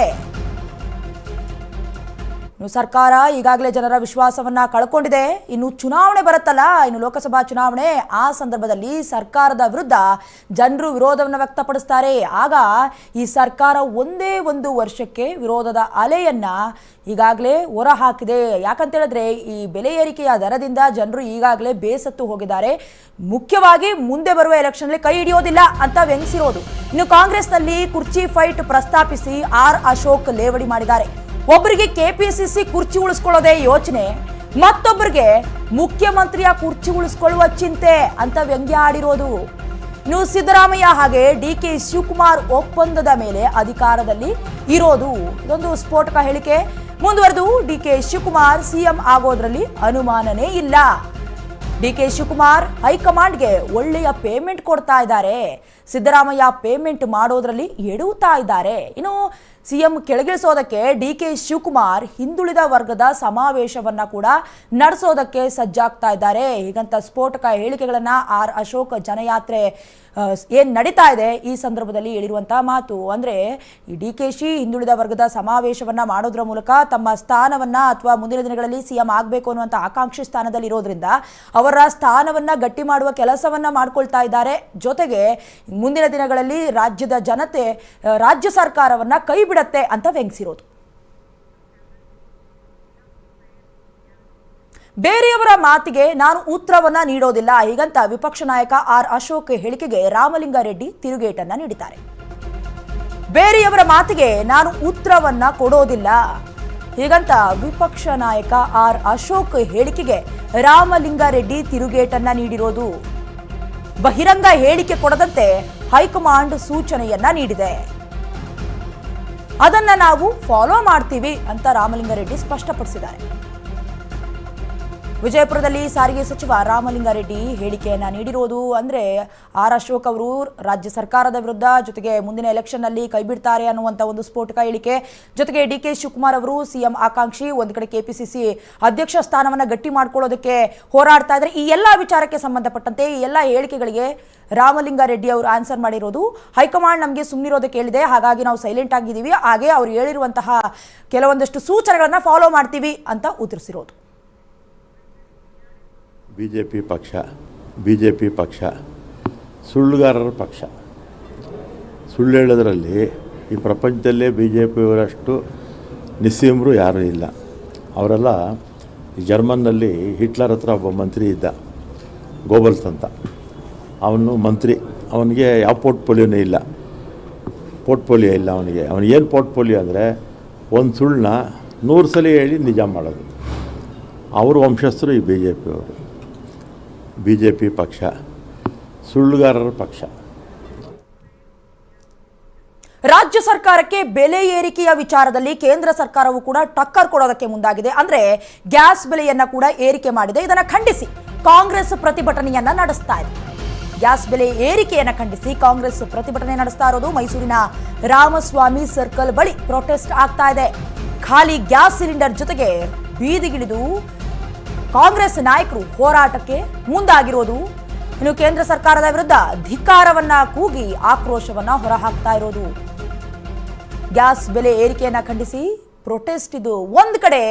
ಸರ್ಕಾರ ಈಗಾಗಲೇ ಜನರ ವಿಶ್ವಾಸವನ್ನ ಕಳ್ಕೊಂಡಿದೆ. ಇನ್ನು ಚುನಾವಣೆ ಬರುತ್ತಲ್ಲ, ಇನ್ನು ಲೋಕಸಭಾ ಚುನಾವಣೆ, ಆ ಸಂದರ್ಭದಲ್ಲಿ ಸರ್ಕಾರದ ವಿರುದ್ಧ ಜನರು ವಿರೋಧವನ್ನು ವ್ಯಕ್ತಪಡಿಸ್ತಾರೆ. ಆಗ ಈ ಸರ್ಕಾರ ಒಂದೇ ಒಂದು ವರ್ಷಕ್ಕೆ ವಿರೋಧದ ಅಲೆಯನ್ನ ಈಗಾಗಲೇ ಹೊರಹಾಕಿದೆ. ಯಾಕಂತ ಹೇಳಿದ್ರೆ, ಈ ಬೆಲೆ ಏರಿಕೆಯ ದರದಿಂದ ಜನರು ಈಗಾಗಲೇ ಬೇಸತ್ತು ಹೋಗಿದ್ದಾರೆ. ಮುಖ್ಯವಾಗಿ ಮುಂದೆ ಬರುವ ಎಲೆಕ್ಷನ್ಲಿ ಕೈ ಹಿಡಿಯೋದಿಲ್ಲ ಅಂತ ವ್ಯಂಗ್ಸಿರೋದು. ಇನ್ನು ಕಾಂಗ್ರೆಸ್ನಲ್ಲಿ ಕುರ್ಚಿ ಫೈಟ್ ಪ್ರಸ್ತಾಪಿಸಿ ಆರ್ ಅಶೋಕ್ ಲೇವಡಿ ಮಾಡಿದ್ದಾರೆ. ಒಬ್ಬರಿಗೆ ಕೆಪಿಸಿಸಿ ಕುರ್ಚಿ ಉಳಿಸ್ಕೊಳ್ಳೋದೇ ಯೋಚನೆ, ಮತ್ತೊಬ್ಬರಿಗೆ ಮುಖ್ಯಮಂತ್ರಿಯ ಕುರ್ಚಿ ಉಳಿಸ್ಕೊಳ್ಳುವ ಚಿಂತೆ ಅಂತ ವ್ಯಂಗ್ಯ ಆಡಿರೋದು ಇನ್ನು ಸಿದ್ದರಾಮಯ್ಯ ಹಾಗೆ ಡಿ ಕೆ ಶಿವಕುಮಾರ್ ಒಪ್ಪಂದದ ಮೇಲೆ ಅಧಿಕಾರದಲ್ಲಿ ಇರೋದು. ಇದೊಂದು ಸ್ಫೋಟಕ ಹೇಳಿಕೆ. ಮುಂದುವರೆದು ಡಿ ಕೆ ಶಿವಕುಮಾರ್ ಸಿಎಂ ಆಗೋದ್ರಲ್ಲಿ ಅನುಮಾನನೇ ಇಲ್ಲ. ಡಿ ಕೆ ಶಿವಕುಮಾರ್ ಹೈಕಮಾಂಡ್ಗೆ ಒಳ್ಳೆಯ ಪೇಮೆಂಟ್ ಕೊಡ್ತಾ ಇದ್ದಾರೆ. ಸಿದ್ದರಾಮಯ್ಯ ಪೇಮೆಂಟ್ ಮಾಡೋದ್ರಲ್ಲಿ ಎಡುತ್ತಾ ಇದ್ದಾರೆ. ಇನ್ನು ಸಿಎಂ ಕೆಳಗಿಳಿಸೋದಕ್ಕೆ ಡಿ ಕೆ ಶಿವಕುಮಾರ್ ಹಿಂದುಳಿದ ವರ್ಗದ ಸಮಾವೇಶವನ್ನ ಕೂಡ ನಡೆಸೋದಕ್ಕೆ ಸಜ್ಜಾಗ್ತಾ ಇದ್ದಾರೆ. ಹೀಗಂತ ಸ್ಫೋಟಕ ಹೇಳಿಕೆಗಳನ್ನ ಆರ್ ಅಶೋಕ್ ಜನಯಾತ್ರೆ ಏನ್ ನಡೀತಾ ಇದೆ ಈ ಸಂದರ್ಭದಲ್ಲಿ ಹೇಳಿರುವಂತಹ ಮಾತು? ಅಂದ್ರೆ ಡಿ ಕೆ ಶಿ ಹಿಂದುಳಿದ ವರ್ಗದ ಸಮಾವೇಶವನ್ನು ಮಾಡೋದ್ರ ಮೂಲಕ ತಮ್ಮ ಸ್ಥಾನವನ್ನ ಅಥವಾ ಮುಂದಿನ ದಿನಗಳಲ್ಲಿ ಸಿಎಂ ಆಗಬೇಕು ಅನ್ನುವಂಥ ಆಕಾಂಕ್ಷಿ ಸ್ಥಾನದಲ್ಲಿ ಇರೋದ್ರಿಂದ ಅವರ ಸ್ಥಾನವನ್ನ ಗಟ್ಟಿ ಮಾಡುವ ಕೆಲಸವನ್ನ ಮಾಡ್ಕೊಳ್ತಾ ಇದ್ದಾರೆ. ಜೊತೆಗೆ ಮುಂದಿನ ದಿನಗಳಲ್ಲಿ ರಾಜ್ಯದ ಜನತೆ ರಾಜ್ಯ ಸರ್ಕಾರವನ್ನ ಕೈ ಬಿಡತ್ತೆ ಅಂತ ವ್ಯಂಗ್ಸಿರೋದು. ಬೇರೆಯವರ ಮಾತಿಗೆ ನಾನು ಉತ್ತರವನ್ನ ನೀಡೋದಿಲ್ಲ. ಹೀಗಂತ ವಿಪಕ್ಷ ನಾಯಕ ಆರ್ ಅಶೋಕ್ ಹೇಳಿಕೆಗೆ ರಾಮಲಿಂಗಾರೆಡ್ಡಿ ತಿರುಗೇಟನ್ನ ನೀಡಿದ್ದಾರೆ. ಬೇರೆಯವರ ಮಾತಿಗೆ ನಾನು ಉತ್ತರವನ್ನ ಕೊಡೋದಿಲ್ಲ. ಹೀಗಂತ ವಿಪಕ್ಷ ನಾಯಕ ಆರ್ ಅಶೋಕ್ ಹೇಳಿಕೆಗೆ ರಾಮಲಿಂಗಾರೆಡ್ಡಿ ತಿರುಗೇಟನ್ನ ನೀಡಿರೋದು. ಬಹಿರಂಗ ಹೇಳಿಕೆ ಕೊಡದಂತೆ ಹೈಕಮಾಂಡ್ ಸೂಚನೆಯನ್ನ ನೀಡಿದೆ. ಅದನ್ನ ನಾವು ಫಾಲೋ ಮಾಡ್ತೀವಿ ಅಂತ ರಾಮಲಿಂಗಾರೆಡ್ಡಿ ಸ್ಪಷ್ಟಪಡಿಸಿದ್ದಾರೆ. ವಿಜಯಪುರದಲ್ಲಿ ಸಾರಿಗೆ ಸಚಿವ ರಾಮಲಿಂಗಾರೆಡ್ಡಿ ಹೇಳಿಕೆಯನ್ನು ನೀಡಿರೋದು ಅಂದರೆ ಆರ್ ಅಶೋಕ್ ಅವರು ರಾಜ್ಯ ಸರ್ಕಾರದ ವಿರುದ್ಧ ಜೊತೆಗೆ ಮುಂದಿನ ಎಲೆಕ್ಷನ್ನಲ್ಲಿ ಕೈಬಿಡ್ತಾರೆ ಅನ್ನುವಂಥ ಒಂದು ಸ್ಫೋಟಕ ಹೇಳಿಕೆ. ಜೊತೆಗೆ ಡಿ ಕೆ ಶಿವಕುಮಾರ್ ಅವರು ಸಿಎಂ ಆಕಾಂಕ್ಷಿ, ಒಂದು ಕಡೆ ಕೆಪಿಸಿಸಿ ಅಧ್ಯಕ್ಷ ಸ್ಥಾನವನ್ನು ಗಟ್ಟಿ ಮಾಡ್ಕೊಳ್ಳೋದಕ್ಕೆ ಹೋರಾಡ್ತಾ ಇದ್ದಾರೆ. ಈ ಎಲ್ಲ ವಿಚಾರಕ್ಕೆ ಸಂಬಂಧಪಟ್ಟಂತೆ ಈ ಎಲ್ಲ ಹೇಳಿಕೆಗಳಿಗೆ ರಾಮಲಿಂಗಾರೆಡ್ಡಿ ಅವರು ಆನ್ಸರ್ ಮಾಡಿರೋದು. ಹೈಕಮಾಂಡ್ ನಮಗೆ ಸುಮ್ಮನಿರೋದಕ್ಕೆ ಹೇಳಿದೆ ಹಾಗಾಗಿ ನಾವು ಸೈಲೆಂಟ್ ಆಗಿದ್ದೀವಿ. ಹಾಗೆ ಅವ್ರು ಹೇಳಿರುವಂತಹ ಕೆಲವೊಂದಷ್ಟು ಸೂಚನೆಗಳನ್ನು ಫಾಲೋ ಮಾಡ್ತೀವಿ ಅಂತ ಉತ್ತರಿಸಿರೋದು. ಬಿ ಜೆ ಪಿ ಪಕ್ಷ ಬಿ ಜೆ ಪಿ ಪಕ್ಷ, ಸುಳ್ಳುಗಾರರ ಪಕ್ಷ. ಸುಳ್ಳು ಹೇಳೋದ್ರಲ್ಲಿ ಈ ಪ್ರಪಂಚದಲ್ಲೇ ಬಿ ಜೆ ಪಿಯವರಷ್ಟು ನಿಸ್ಸೀಮರು ಯಾರೂ ಇಲ್ಲ. ಅವರೆಲ್ಲ ಜರ್ಮನ್ನಲ್ಲಿ ಹಿಟ್ಲರ್ ಹತ್ರ ಒಬ್ಬ ಮಂತ್ರಿ ಇದ್ದ, ಗೋಬಲ್ಸ್ ಅಂತ. ಅವನು ಮಂತ್ರಿ, ಅವನಿಗೆ ಯಾವ ಪೋರ್ಟ್ಫೋಲಿಯೋನೇ ಇಲ್ಲ. ಪೋರ್ಟ್ಫೋಲಿಯೋ ಇಲ್ಲ ಅವನಿಗೆ. ಅವನಿಗೇನು ಪೋರ್ಟ್ಫೋಲಿಯೋ ಅಂದರೆ ಒಂದು ಸುಳ್ಳನ್ನ ನೂರು ಸಲ ಹೇಳಿ ನಿಜ ಮಾಡೋದು. ಅವರು ವಂಶಸ್ಥರು ಈ ಬಿ ಜೆ ಪಿಯವರು ಬಿ ಜೆ ಪಿ ಪಕ್ಷ, ಸುಳ್ಳುಗಾರರ ಪಕ್ಷ. ರಾಜ್ಯ ಸರ್ಕಾರಕ್ಕೆ ಬೆಲೆ ಏರಿಕೆಯ ವಿಚಾರದಲ್ಲಿ ಕೇಂದ್ರ ಸರ್ಕಾರವು ಕೂಡ ಟಕ್ಕರ್ ಕೊಡೋದಕ್ಕೆ ಮುಂದಾಗಿದೆ. ಅಂದ್ರೆ ಗ್ಯಾಸ್ ಬೆಲೆಯನ್ನ ಕೂಡ ಏರಿಕೆ ಮಾಡಿದೆ. ಇದನ್ನು ಖಂಡಿಸಿ ಕಾಂಗ್ರೆಸ್ ಪ್ರತಿಭಟನೆಯನ್ನ ನಡೆಸ್ತಾ ಇದೆ. ಗ್ಯಾಸ್ ಬೆಲೆ ಏರಿಕೆಯನ್ನು ಖಂಡಿಸಿ ಕಾಂಗ್ರೆಸ್ ಪ್ರತಿಭಟನೆ ನಡೆಸ್ತಾ ಇರೋದು ಮೈಸೂರಿನ ರಾಮಸ್ವಾಮಿ ಸರ್ಕಲ್ ಬಳಿ. ಪ್ರೊಟೆಸ್ಟ್ ಆಗ್ತಾ ಇದೆ. ಖಾಲಿ ಗ್ಯಾಸ್ ಸಿಲಿಂಡರ್ ಜೊತೆಗೆ ಬೀದಿಗಿಳಿದು ಕಾಂಗ್ರೆಸ್ ನಾಯಕರು ಹೋರಾಟಕ್ಕೆ ಮುಂದಾಗಿರೋದು. ಇನ್ನು ಕೇಂದ್ರ ಸರ್ಕಾರದ ವಿರುದ್ಧ ಧಿಕ್ಕಾರವನ್ನ ಕೂಗಿ ಆಕ್ರೋಶವನ್ನ ಹೊರಹಾಕ್ತಾ ಇರೋದು. ಗ್ಯಾಸ್ ಬೆಲೆ ಏರಿಕೆಯನ್ನ ಖಂಡಿಸಿ ಪ್ರೊಟೆಸ್ಟ್ ಇದು. ಒಂದು ಕಡೆ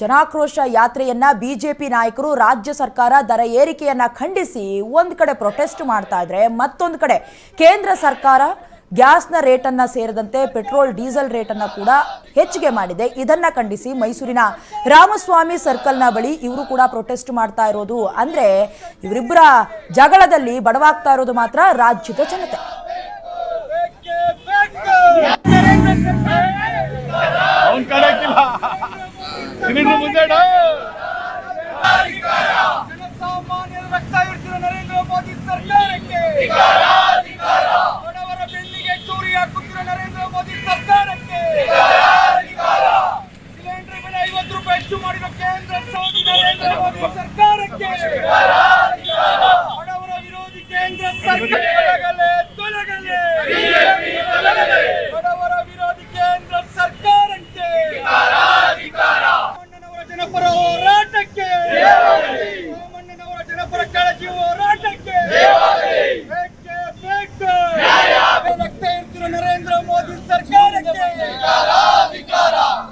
ಜನಾಕ್ರೋಶ ಯಾತ್ರೆಯನ್ನ ಬಿಜೆಪಿ ನಾಯಕರು ರಾಜ್ಯ ಸರ್ಕಾರ ದರ ಏರಿಕೆಯನ್ನ ಖಂಡಿಸಿ ಒಂದು ಕಡೆ ಪ್ರೊಟೆಸ್ಟ್ ಮಾಡ್ತಾ ಇದ್ರೆ ಮತ್ತೊಂದು ಕಡೆ ಕೇಂದ್ರ ಸರ್ಕಾರ ಗ್ಯಾಸ್ನ ರೇಟನ್ನ ಸೇರಿದಂತೆ ಪೆಟ್ರೋಲ್ ಡೀಸೆಲ್ ರೇಟನ್ನ ಕೂಡ ಹೆಚ್ಚಿಗೆ ಮಾಡಿದೆ. ಇದನ್ನ ಖಂಡಿಸಿ ಮೈಸೂರಿನ ರಾಮಸ್ವಾಮಿ ಸರ್ಕಲ್ನ ಬಳಿ ಇವರು ಕೂಡ ಪ್ರೊಟೆಸ್ಟ್ ಮಾಡ್ತಾ ಇರೋದು. ಅಂದ್ರೆ ಇವರಿಬ್ಬರ ಜಗಳದಲ್ಲಿ ಬಡವಾಗ್ತಾ ಇರೋದು ಮಾತ್ರ ರಾಜ್ಯದ ಜನತೆ. ನರೇಂದ್ರ ಮೋದಿ ಸರ್ಕಾರಕ್ಕೆ ಬಡವರ ಬೆನ್ನಿಗೆ ಚೂರಿ ಹಾಕುತ್ತಿರೋ ನರೇಂದ್ರ ಮೋದಿ ಸರ್ಕಾರಕ್ಕೆ ಸಿಲಿಂಡರ್ ಬೆಲೆ ಐವತ್ತು ರೂಪಾಯಿ ಹೆಚ್ಚು ಮಾಡಿರೋ ಕೇಂದ್ರ ಸೌದಿ ನರೇಂದ್ರ ಮೋದಿ ಸರ್ಕಾರಕ್ಕೆ ಬಡವರ ವಿರೋಧಿ ಕೇಂದ್ರ ಸರ್ಕಾರಗಳೇ ತೊಲಗಲೇ ಬಡವರ ವಿರೋಧಿ ಕೇಂದ್ರ ಸರ್ಕಾರಕ್ಕೆ ರಾಮಣ್ಣನವರ ಜನಪರ ಹೋರಾಟಕ್ಕೆ ರಾಮಣ್ಣನವರ ಜನಪರ ಕಾಳಜಿ ಹೋರಾಟಕ್ಕೆ ಬೇಕೇ ಬೇಕು ರಕ್ತ ಇರ್ತಿರೋ ನರೇಂದ್ರ ಮೋದಿ ಸರ್ಕಾರಕ್ಕೆ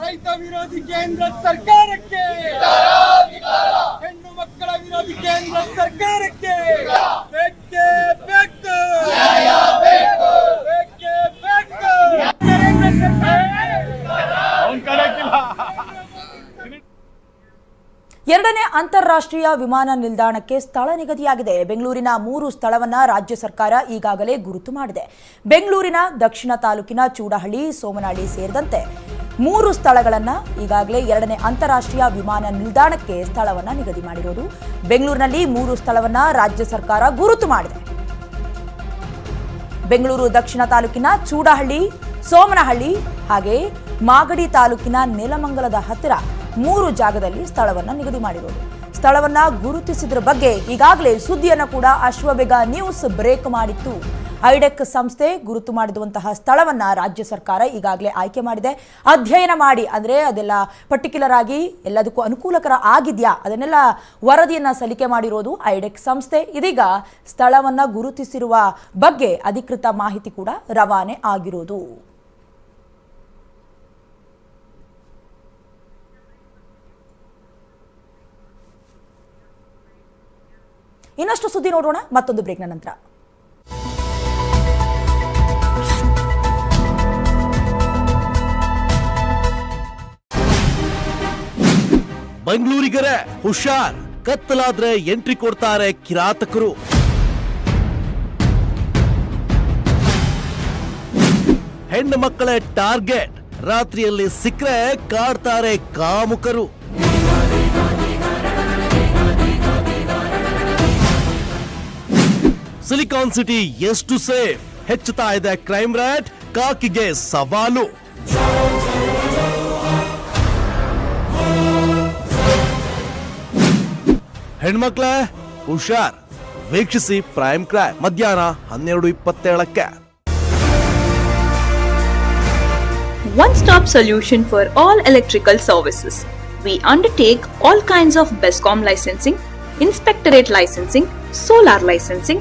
ರೈತ ವಿರೋಧಿ ಕೇಂದ್ರ ಸರ್ಕಾರಕ್ಕೆ ಹೆಣ್ಣು ಮಕ್ಕಳ ವಿರೋಧಿ ಕೇಂದ್ರ ಸರ್ಕಾರಕ್ಕೆ ಬೆಕ್ಕೆ ಬೇಕು ಬೇಕೇ ಬೇಕು ನರೇಂದ್ರ ಸರ್ಕಾರ ಅವನ್ ಕಡೆಕಿಲ್ಲ ಎರಡನೇ ಅಂತಾರಾಷ್ಟ್ರೀಯ ವಿಮಾನ ನಿಲ್ದಾಣಕ್ಕೆ ಸ್ಥಳ ನಿಗದಿಯಾಗಿದೆ. ಬೆಂಗಳೂರಿನ ಮೂರು ಸ್ಥಳವನ್ನ ರಾಜ್ಯ ಸರ್ಕಾರ ಈಗಾಗಲೇ ಗುರುತು ಮಾಡಿದೆ. ಬೆಂಗಳೂರಿನ ದಕ್ಷಿಣ ತಾಲೂಕಿನ ಚೂಡಹಳ್ಳಿ ಸೋಮನಹಳ್ಳಿ ಸೇರಿದಂತೆ ಮೂರು ಸ್ಥಳಗಳನ್ನು ಈಗಾಗಲೇ ಎರಡನೇ ಅಂತಾರಾಷ್ಟ್ರೀಯ ವಿಮಾನ ನಿಲ್ದಾಣಕ್ಕೆ ಸ್ಥಳವನ್ನು ನಿಗದಿ ಮಾಡಿರೋದು. ಬೆಂಗಳೂರಿನಲ್ಲಿ ಮೂರು ಸ್ಥಳವನ್ನು ರಾಜ್ಯ ಸರ್ಕಾರ ಗುರುತು ಮಾಡಿದೆ. ಬೆಂಗಳೂರು ದಕ್ಷಿಣ ತಾಲೂಕಿನ ಚೂಡಹಳ್ಳಿ, ಸೋಮನಹಳ್ಳಿ ಹಾಗೆ ಮಾಗಡಿ ತಾಲೂಕಿನ ನೆಲಮಂಗಲದ ಹತ್ತಿರ ಮೂರು ಜಾಗದಲ್ಲಿ ಸ್ಥಳವನ್ನು ನಿಗದಿ ಮಾಡಿರೋದು. ಸ್ಥಳವನ್ನ ಗುರುತಿಸಿದ್ರ ಬಗ್ಗೆ ಈಗಾಗಲೇ ಸುದ್ದಿಯನ್ನ ಕೂಡ ಅಶ್ವಬೇಗ ನ್ಯೂಸ್ ಬ್ರೇಕ್ ಮಾಡಿತ್ತು. ಐಡೆಕ್ ಸಂಸ್ಥೆ ಗುರುತು ಮಾಡಿರುವಂತಹ ಸ್ಥಳವನ್ನ ರಾಜ್ಯ ಸರ್ಕಾರ ಈಗಾಗಲೇ ಆಯ್ಕೆ ಮಾಡಿದೆ. ಅಧ್ಯಯನ ಮಾಡಿ, ಅಂದ್ರೆ ಅದೆಲ್ಲ ಪರ್ಟಿಕ್ಯುಲರ್ ಆಗಿ ಎಲ್ಲದಕ್ಕೂ ಅನುಕೂಲಕರ ಆಗಿದೆಯಾ? ಅದನ್ನೆಲ್ಲ ವರದಿಯನ್ನ ಸಲ್ಲಿಕೆ ಮಾಡಿರೋದು ಐಡೆಕ್ ಸಂಸ್ಥೆ. ಇದೀಗ ಸ್ಥಳವನ್ನ ಗುರುತಿಸಿರುವ ಬಗ್ಗೆ ಅಧಿಕೃತ ಮಾಹಿತಿ ಕೂಡ ರವಾನೆ ಆಗಿರೋದು. ಇನ್ನಷ್ಟು ಸುದ್ದಿ ನೋಡೋಣ ಮತ್ತೊಂದು ಬ್ರೇಕ್ನ ನಂತರ. ಬೆಂಗಳೂರಿಗರೇ ಹುಷಾರ್, ಕತ್ತಲಾದ್ರೆ ಎಂಟ್ರಿ ಕೊಡ್ತಾರೆ ಕಿರಾತಕರು. ಹೆಣ್ಣು ಮಕ್ಕಳ ಟಾರ್ಗೆಟ್, ರಾತ್ರಿಯಲ್ಲಿ ಸಿಕ್ಕರೆ ಕಾಡ್ತಾರೆ ಕಾಮುಕರು. ಸಿಲಿಕಾನ್ ಸಿಟಿ ಎಷ್ಟು ಸೇಫ್ ಹೆಚ್ಚುತ್ತಾ ಇದೆ ಕ್ರೈಮ್ ರೇಟ್ ಕಾಕಿಗೆ ಸವಾಲು ಹೆಣ್ಮಕ್ಳೇ ಹುಷಾರ್ ವೀಕ್ಷಿಸಿ ಪ್ರೈಮ್ ಕ್ರೈಮ್ ಮಧ್ಯಾಹ್ನ ಹನ್ನೆರಡು ಇಪ್ಪತ್ತೇಳಕ್ಕೆ one stop solution for all electrical services. We undertake all kinds of BESCOM licensing, inspectorate licensing, solar licensing,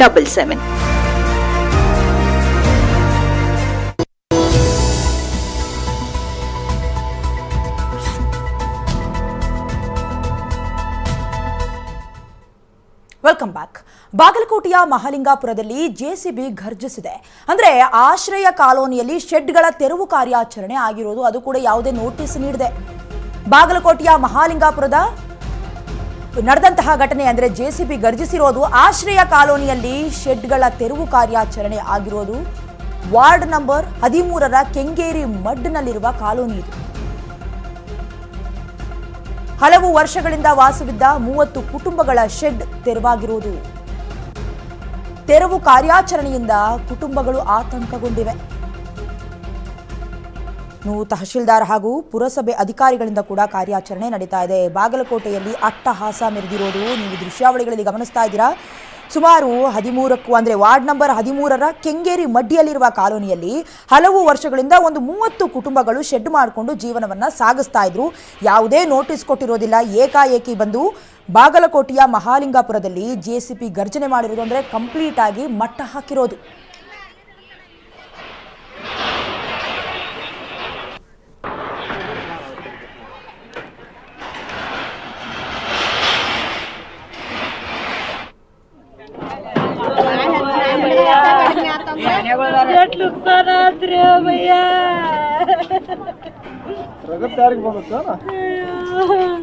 2277. Welcome back ಬಾಗಲಕೋಟೆಯ ಮಹಾಲಿಂಗಾಪುರದಲ್ಲಿ ಜೆಸಿಬಿ ಘರ್ಜಿಸಿದೆ. ಅಂದ್ರೆ ಆಶ್ರಯ ಕಾಲೋನಿಯಲ್ಲಿ ಶೆಡ್ಗಳ ತೆರವು ಕಾರ್ಯಾಚರಣೆ ಆಗಿರೋದು, ಅದು ಕೂಡ ಯಾವುದೇ ನೋಟಿಸ್ ನೀಡಿದೆ. ಬಾಗಲಕೋಟೆಯ ಮಹಾಲಿಂಗಾಪುರದ ನಡೆದಂತಹ ಘಟನೆ ಅಂದ್ರೆ ಜೆಸಿಬಿ ಗರ್ಜಿಸಿರೋದು ಆಶ್ರಯ ಕಾಲೋನಿಯಲ್ಲಿ ಶೆಡ್ಗಳ ತೆರವು ಕಾರ್ಯಾಚರಣೆ ಆಗಿರೋದು. ವಾರ್ಡ್ ನಂಬರ್ ಹದಿಮೂರರ ಕೆಂಗೇರಿ ಮಡ್ನಲ್ಲಿರುವ ಕಾಲೋನಿ ಇದು. ಹಲವು ವರ್ಷಗಳಿಂದ ವಾಸವಿದ್ದ ಮೂವತ್ತು ಕುಟುಂಬಗಳ ಶೆಡ್ ತೆರವಾಗಿರುವುದು ತೆರವು ಕಾರ್ಯಾಚರಣೆಯಿಂದ ಕುಟುಂಬಗಳು ಆತಂಕಗೊಂಡಿವೆ. ತಹಶೀಲ್ದಾರ್ ಹಾಗೂ ಪುರಸಭೆ ಅಧಿಕಾರಿಗಳಿಂದ ಕೂಡ ಕಾರ್ಯಾಚರಣೆ ನಡೀತಾ ಇದೆ. ಬಾಗಲಕೋಟೆಯಲ್ಲಿ ಅಟ್ಟಹಾಸ ಮೆರೆದಿರೋದು ನೀವು ದೃಶ್ಯಾವಳಿಗಳಲ್ಲಿ ಗಮನಿಸ್ತಾ ಇದ್ದೀರಾ? ಸುಮಾರು ಹದಿಮೂರಕ್ಕೂ ಅಂದರೆ ವಾರ್ಡ್ ನಂಬರ್ ಹದಿಮೂರರ ಕೆಂಗೇರಿ ಮಡ್ಡಿಯಲ್ಲಿರುವ ಕಾಲೋನಿಯಲ್ಲಿ ಹಲವು ವರ್ಷಗಳಿಂದ ಒಂದು ಮೂವತ್ತು ಕುಟುಂಬಗಳು ಶೆಡ್ ಮಾಡಿಕೊಂಡು ಜೀವನವನ್ನು ಸಾಗಿಸ್ತಾ ಇದ್ರು. ಯಾವುದೇ ನೋಟಿಸ್ ಕೊಟ್ಟಿರೋದಿಲ್ಲ. ಏಕಾಏಕಿ ಬಂದು ಬಾಗಲಕೋಟೆಯ ಮಹಾಲಿಂಗಾಪುರದಲ್ಲಿ ಜೆ ಗರ್ಜನೆ ಮಾಡಿರೋದು ಅಂದರೆ ಕಂಪ್ಲೀಟಾಗಿ ಮಟ್ಟ ಹಾಕಿರೋದು.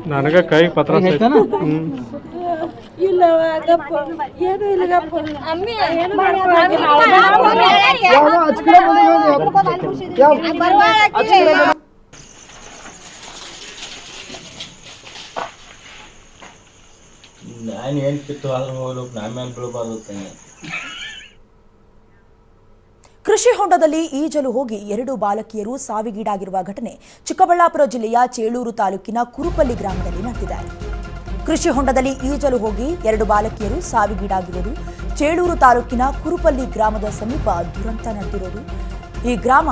ನನಗ ಕೈ ಪತ್ರ ನಾನು ಏನು ಕಿತ್ತು ಆದ್ರೂ ಹೋಗ್ಬೇಕು ನಾನು ಮೇಲೆ ಬೀಳಬಾರ್ದು ಕೃಷಿ ಹೊಂಡದಲ್ಲಿ ಈಜಲು ಹೋಗಿ ಎರಡು ಬಾಲಕಿಯರು ಸಾವಿಗೀಡಾಗಿರುವ ಘಟನೆ ಚಿಕ್ಕಬಳ್ಳಾಪುರ ಜಿಲ್ಲೆಯ ಚೇಳೂರು ತಾಲೂಕಿನ ಕುರುಪಲ್ಲಿ ಗ್ರಾಮದಲ್ಲಿ ನಡೆದಿದೆ. ಕೃಷಿ ಹೊಂಡದಲ್ಲಿ ಈಜಲು ಹೋಗಿ ಎರಡು ಬಾಲಕಿಯರು ಸಾವಿಗೀಡಾಗಿರುವುದು, ಚೇಳೂರು ತಾಲೂಕಿನ ಕುರುಪಲ್ಲಿ ಗ್ರಾಮದ ಸಮೀಪ ದುರಂತ ನಡೆದಿರೋದು ಈ ಗ್ರಾಮ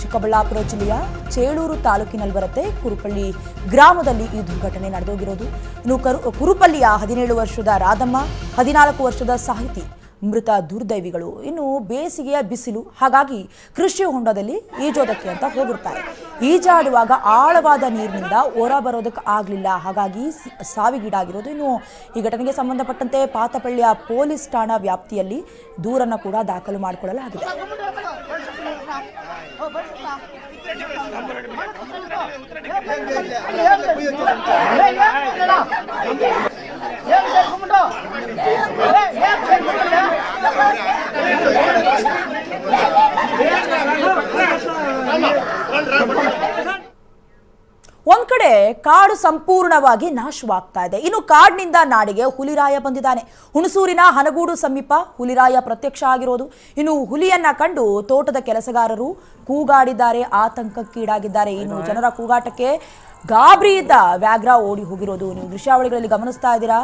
ಚಿಕ್ಕಬಳ್ಳಾಪುರ ಜಿಲ್ಲೆಯ ಚೇಳೂರು ತಾಲೂಕಿನಲ್ಲಿ ಬರುತ್ತೆ ಕುರುಪಳ್ಳಿ ಗ್ರಾಮದಲ್ಲಿ ಈ ದುರ್ಘಟನೆ ನಡೆದೋಗಿರೋದು. ಇನ್ನು ಕರು ಕುರುಪಳ್ಳಿಯ ಹದಿನೇಳು ವರ್ಷದ ರಾಧಮ್ಮ, ಹದಿನಾಲ್ಕು ವರ್ಷದ ಸಾಹಿತಿ ಮೃತ ದುರ್ದೈವಿಗಳು. ಇನ್ನು ಬೇಸಿಗೆಯ ಬಿಸಿಲು, ಹಾಗಾಗಿ ಕೃಷಿ ಹೊಂಡದಲ್ಲಿ ಈಜೋದಕ್ಕೆ ಅಂತ ಹೋಗಿರ್ತಾರೆ. ಈಜಾಡುವಾಗ ಆಳವಾದ ನೀರಿನಿಂದ ಹೊರ ಬರೋದಕ್ಕೆ ಆಗಲಿಲ್ಲ. ಹಾಗಾಗಿ ಸಾವಿಗೀಡಾಗಿರೋದು. ಇನ್ನು ಈ ಘಟನೆಗೆ ಸಂಬಂಧಪಟ್ಟಂತೆ ಪಾತಪಳ್ಳಿಯ ಪೊಲೀಸ್ ಠಾಣಾ ವ್ಯಾಪ್ತಿಯಲ್ಲಿ ದೂರನ್ನು ಕೂಡ ದಾಖಲು ಮಾಡಿಕೊಳ್ಳಲಾಗಿದೆ. ಒಂದ್ ಕಡೆ ಕಾಡು ಸಂಪೂರ್ಣವಾಗಿ ನಾಶವಾಗ್ತಾ ಇದೆ. ಇನ್ನು ಕಾಡಿನಿಂದ ನಾಡಿಗೆ ಹುಲಿರಾಯ ಬಂದಿದ್ದಾನೆ. ಹುಣಸೂರಿನ ಹನಗೂಡು ಸಮೀಪ ಹುಲಿರಾಯ ಪ್ರತ್ಯಕ್ಷ ಆಗಿರೋದು. ಇನ್ನು ಹುಲಿಯನ್ನ ಕಂಡು ತೋಟದ ಕೆಲಸಗಾರರು ಕೂಗಾಡಿದ್ದಾರೆ ಆತಂಕಕ್ಕೀಡಾಗಿದ್ದಾರೆ. ಇನ್ನು ಜನರ ಕೂಗಾಟಕ್ಕೆ ಗಾಬರಿಯಿಂದ ವ್ಯಾಘ್ರ ಓಡಿ ಹೋಗಿರೋದು. ನೀವು ದೃಶ್ಯಾವಳಿಗಳಲ್ಲಿ ಗಮನಿಸ್ತಾ ಇದ್ದೀರಾ?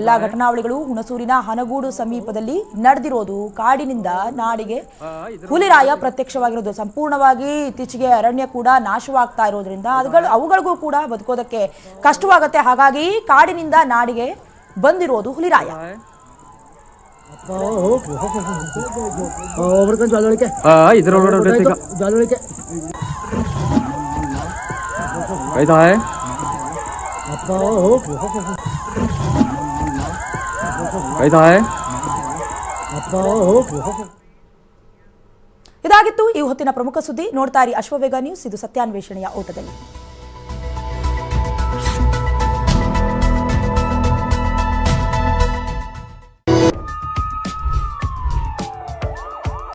ಎಲ್ಲ ಘಟನಾವಳಿಗಳು ಹುಣಸೂರಿನ ಹನಗೂಡು ಸಮೀಪದಲ್ಲಿ ನಡೆದಿರೋದು. ಕಾಡಿನಿಂದ ನಾಡಿಗೆ ಹುಲಿರಾಯ ಪ್ರತ್ಯಕ್ಷವಾಗಿರೋದು. ಸಂಪೂರ್ಣವಾಗಿ ಇತ್ತೀಚೆಗೆ ಅರಣ್ಯ ಕೂಡ ನಾಶವಾಗ್ತಾ ಇರೋದ್ರಿಂದ ಅವುಗಳು ಅವುಗಳಿಗೂ ಕೂಡ ಬದುಕೋದಕ್ಕೆ ಕಷ್ಟವಾಗುತ್ತೆ. ಹಾಗಾಗಿ ಕಾಡಿನಿಂದ ನಾಡಿಗೆ ಬಂದಿರೋದು ಹುಲಿರಾಯ ಇದಾಗಿತ್ತು ಈ ಹೊತ್ತಿನ ಪ್ರಮುಖ ಸುದ್ದಿ. ನೋಡ್ತಾ ಇರಿ ಅಶ್ವವೇಗ ನ್ಯೂಸ್. ಇದು ಸತ್ಯಾನ್ವೇಷಣೆಯ ಓಟದಲ್ಲಿ.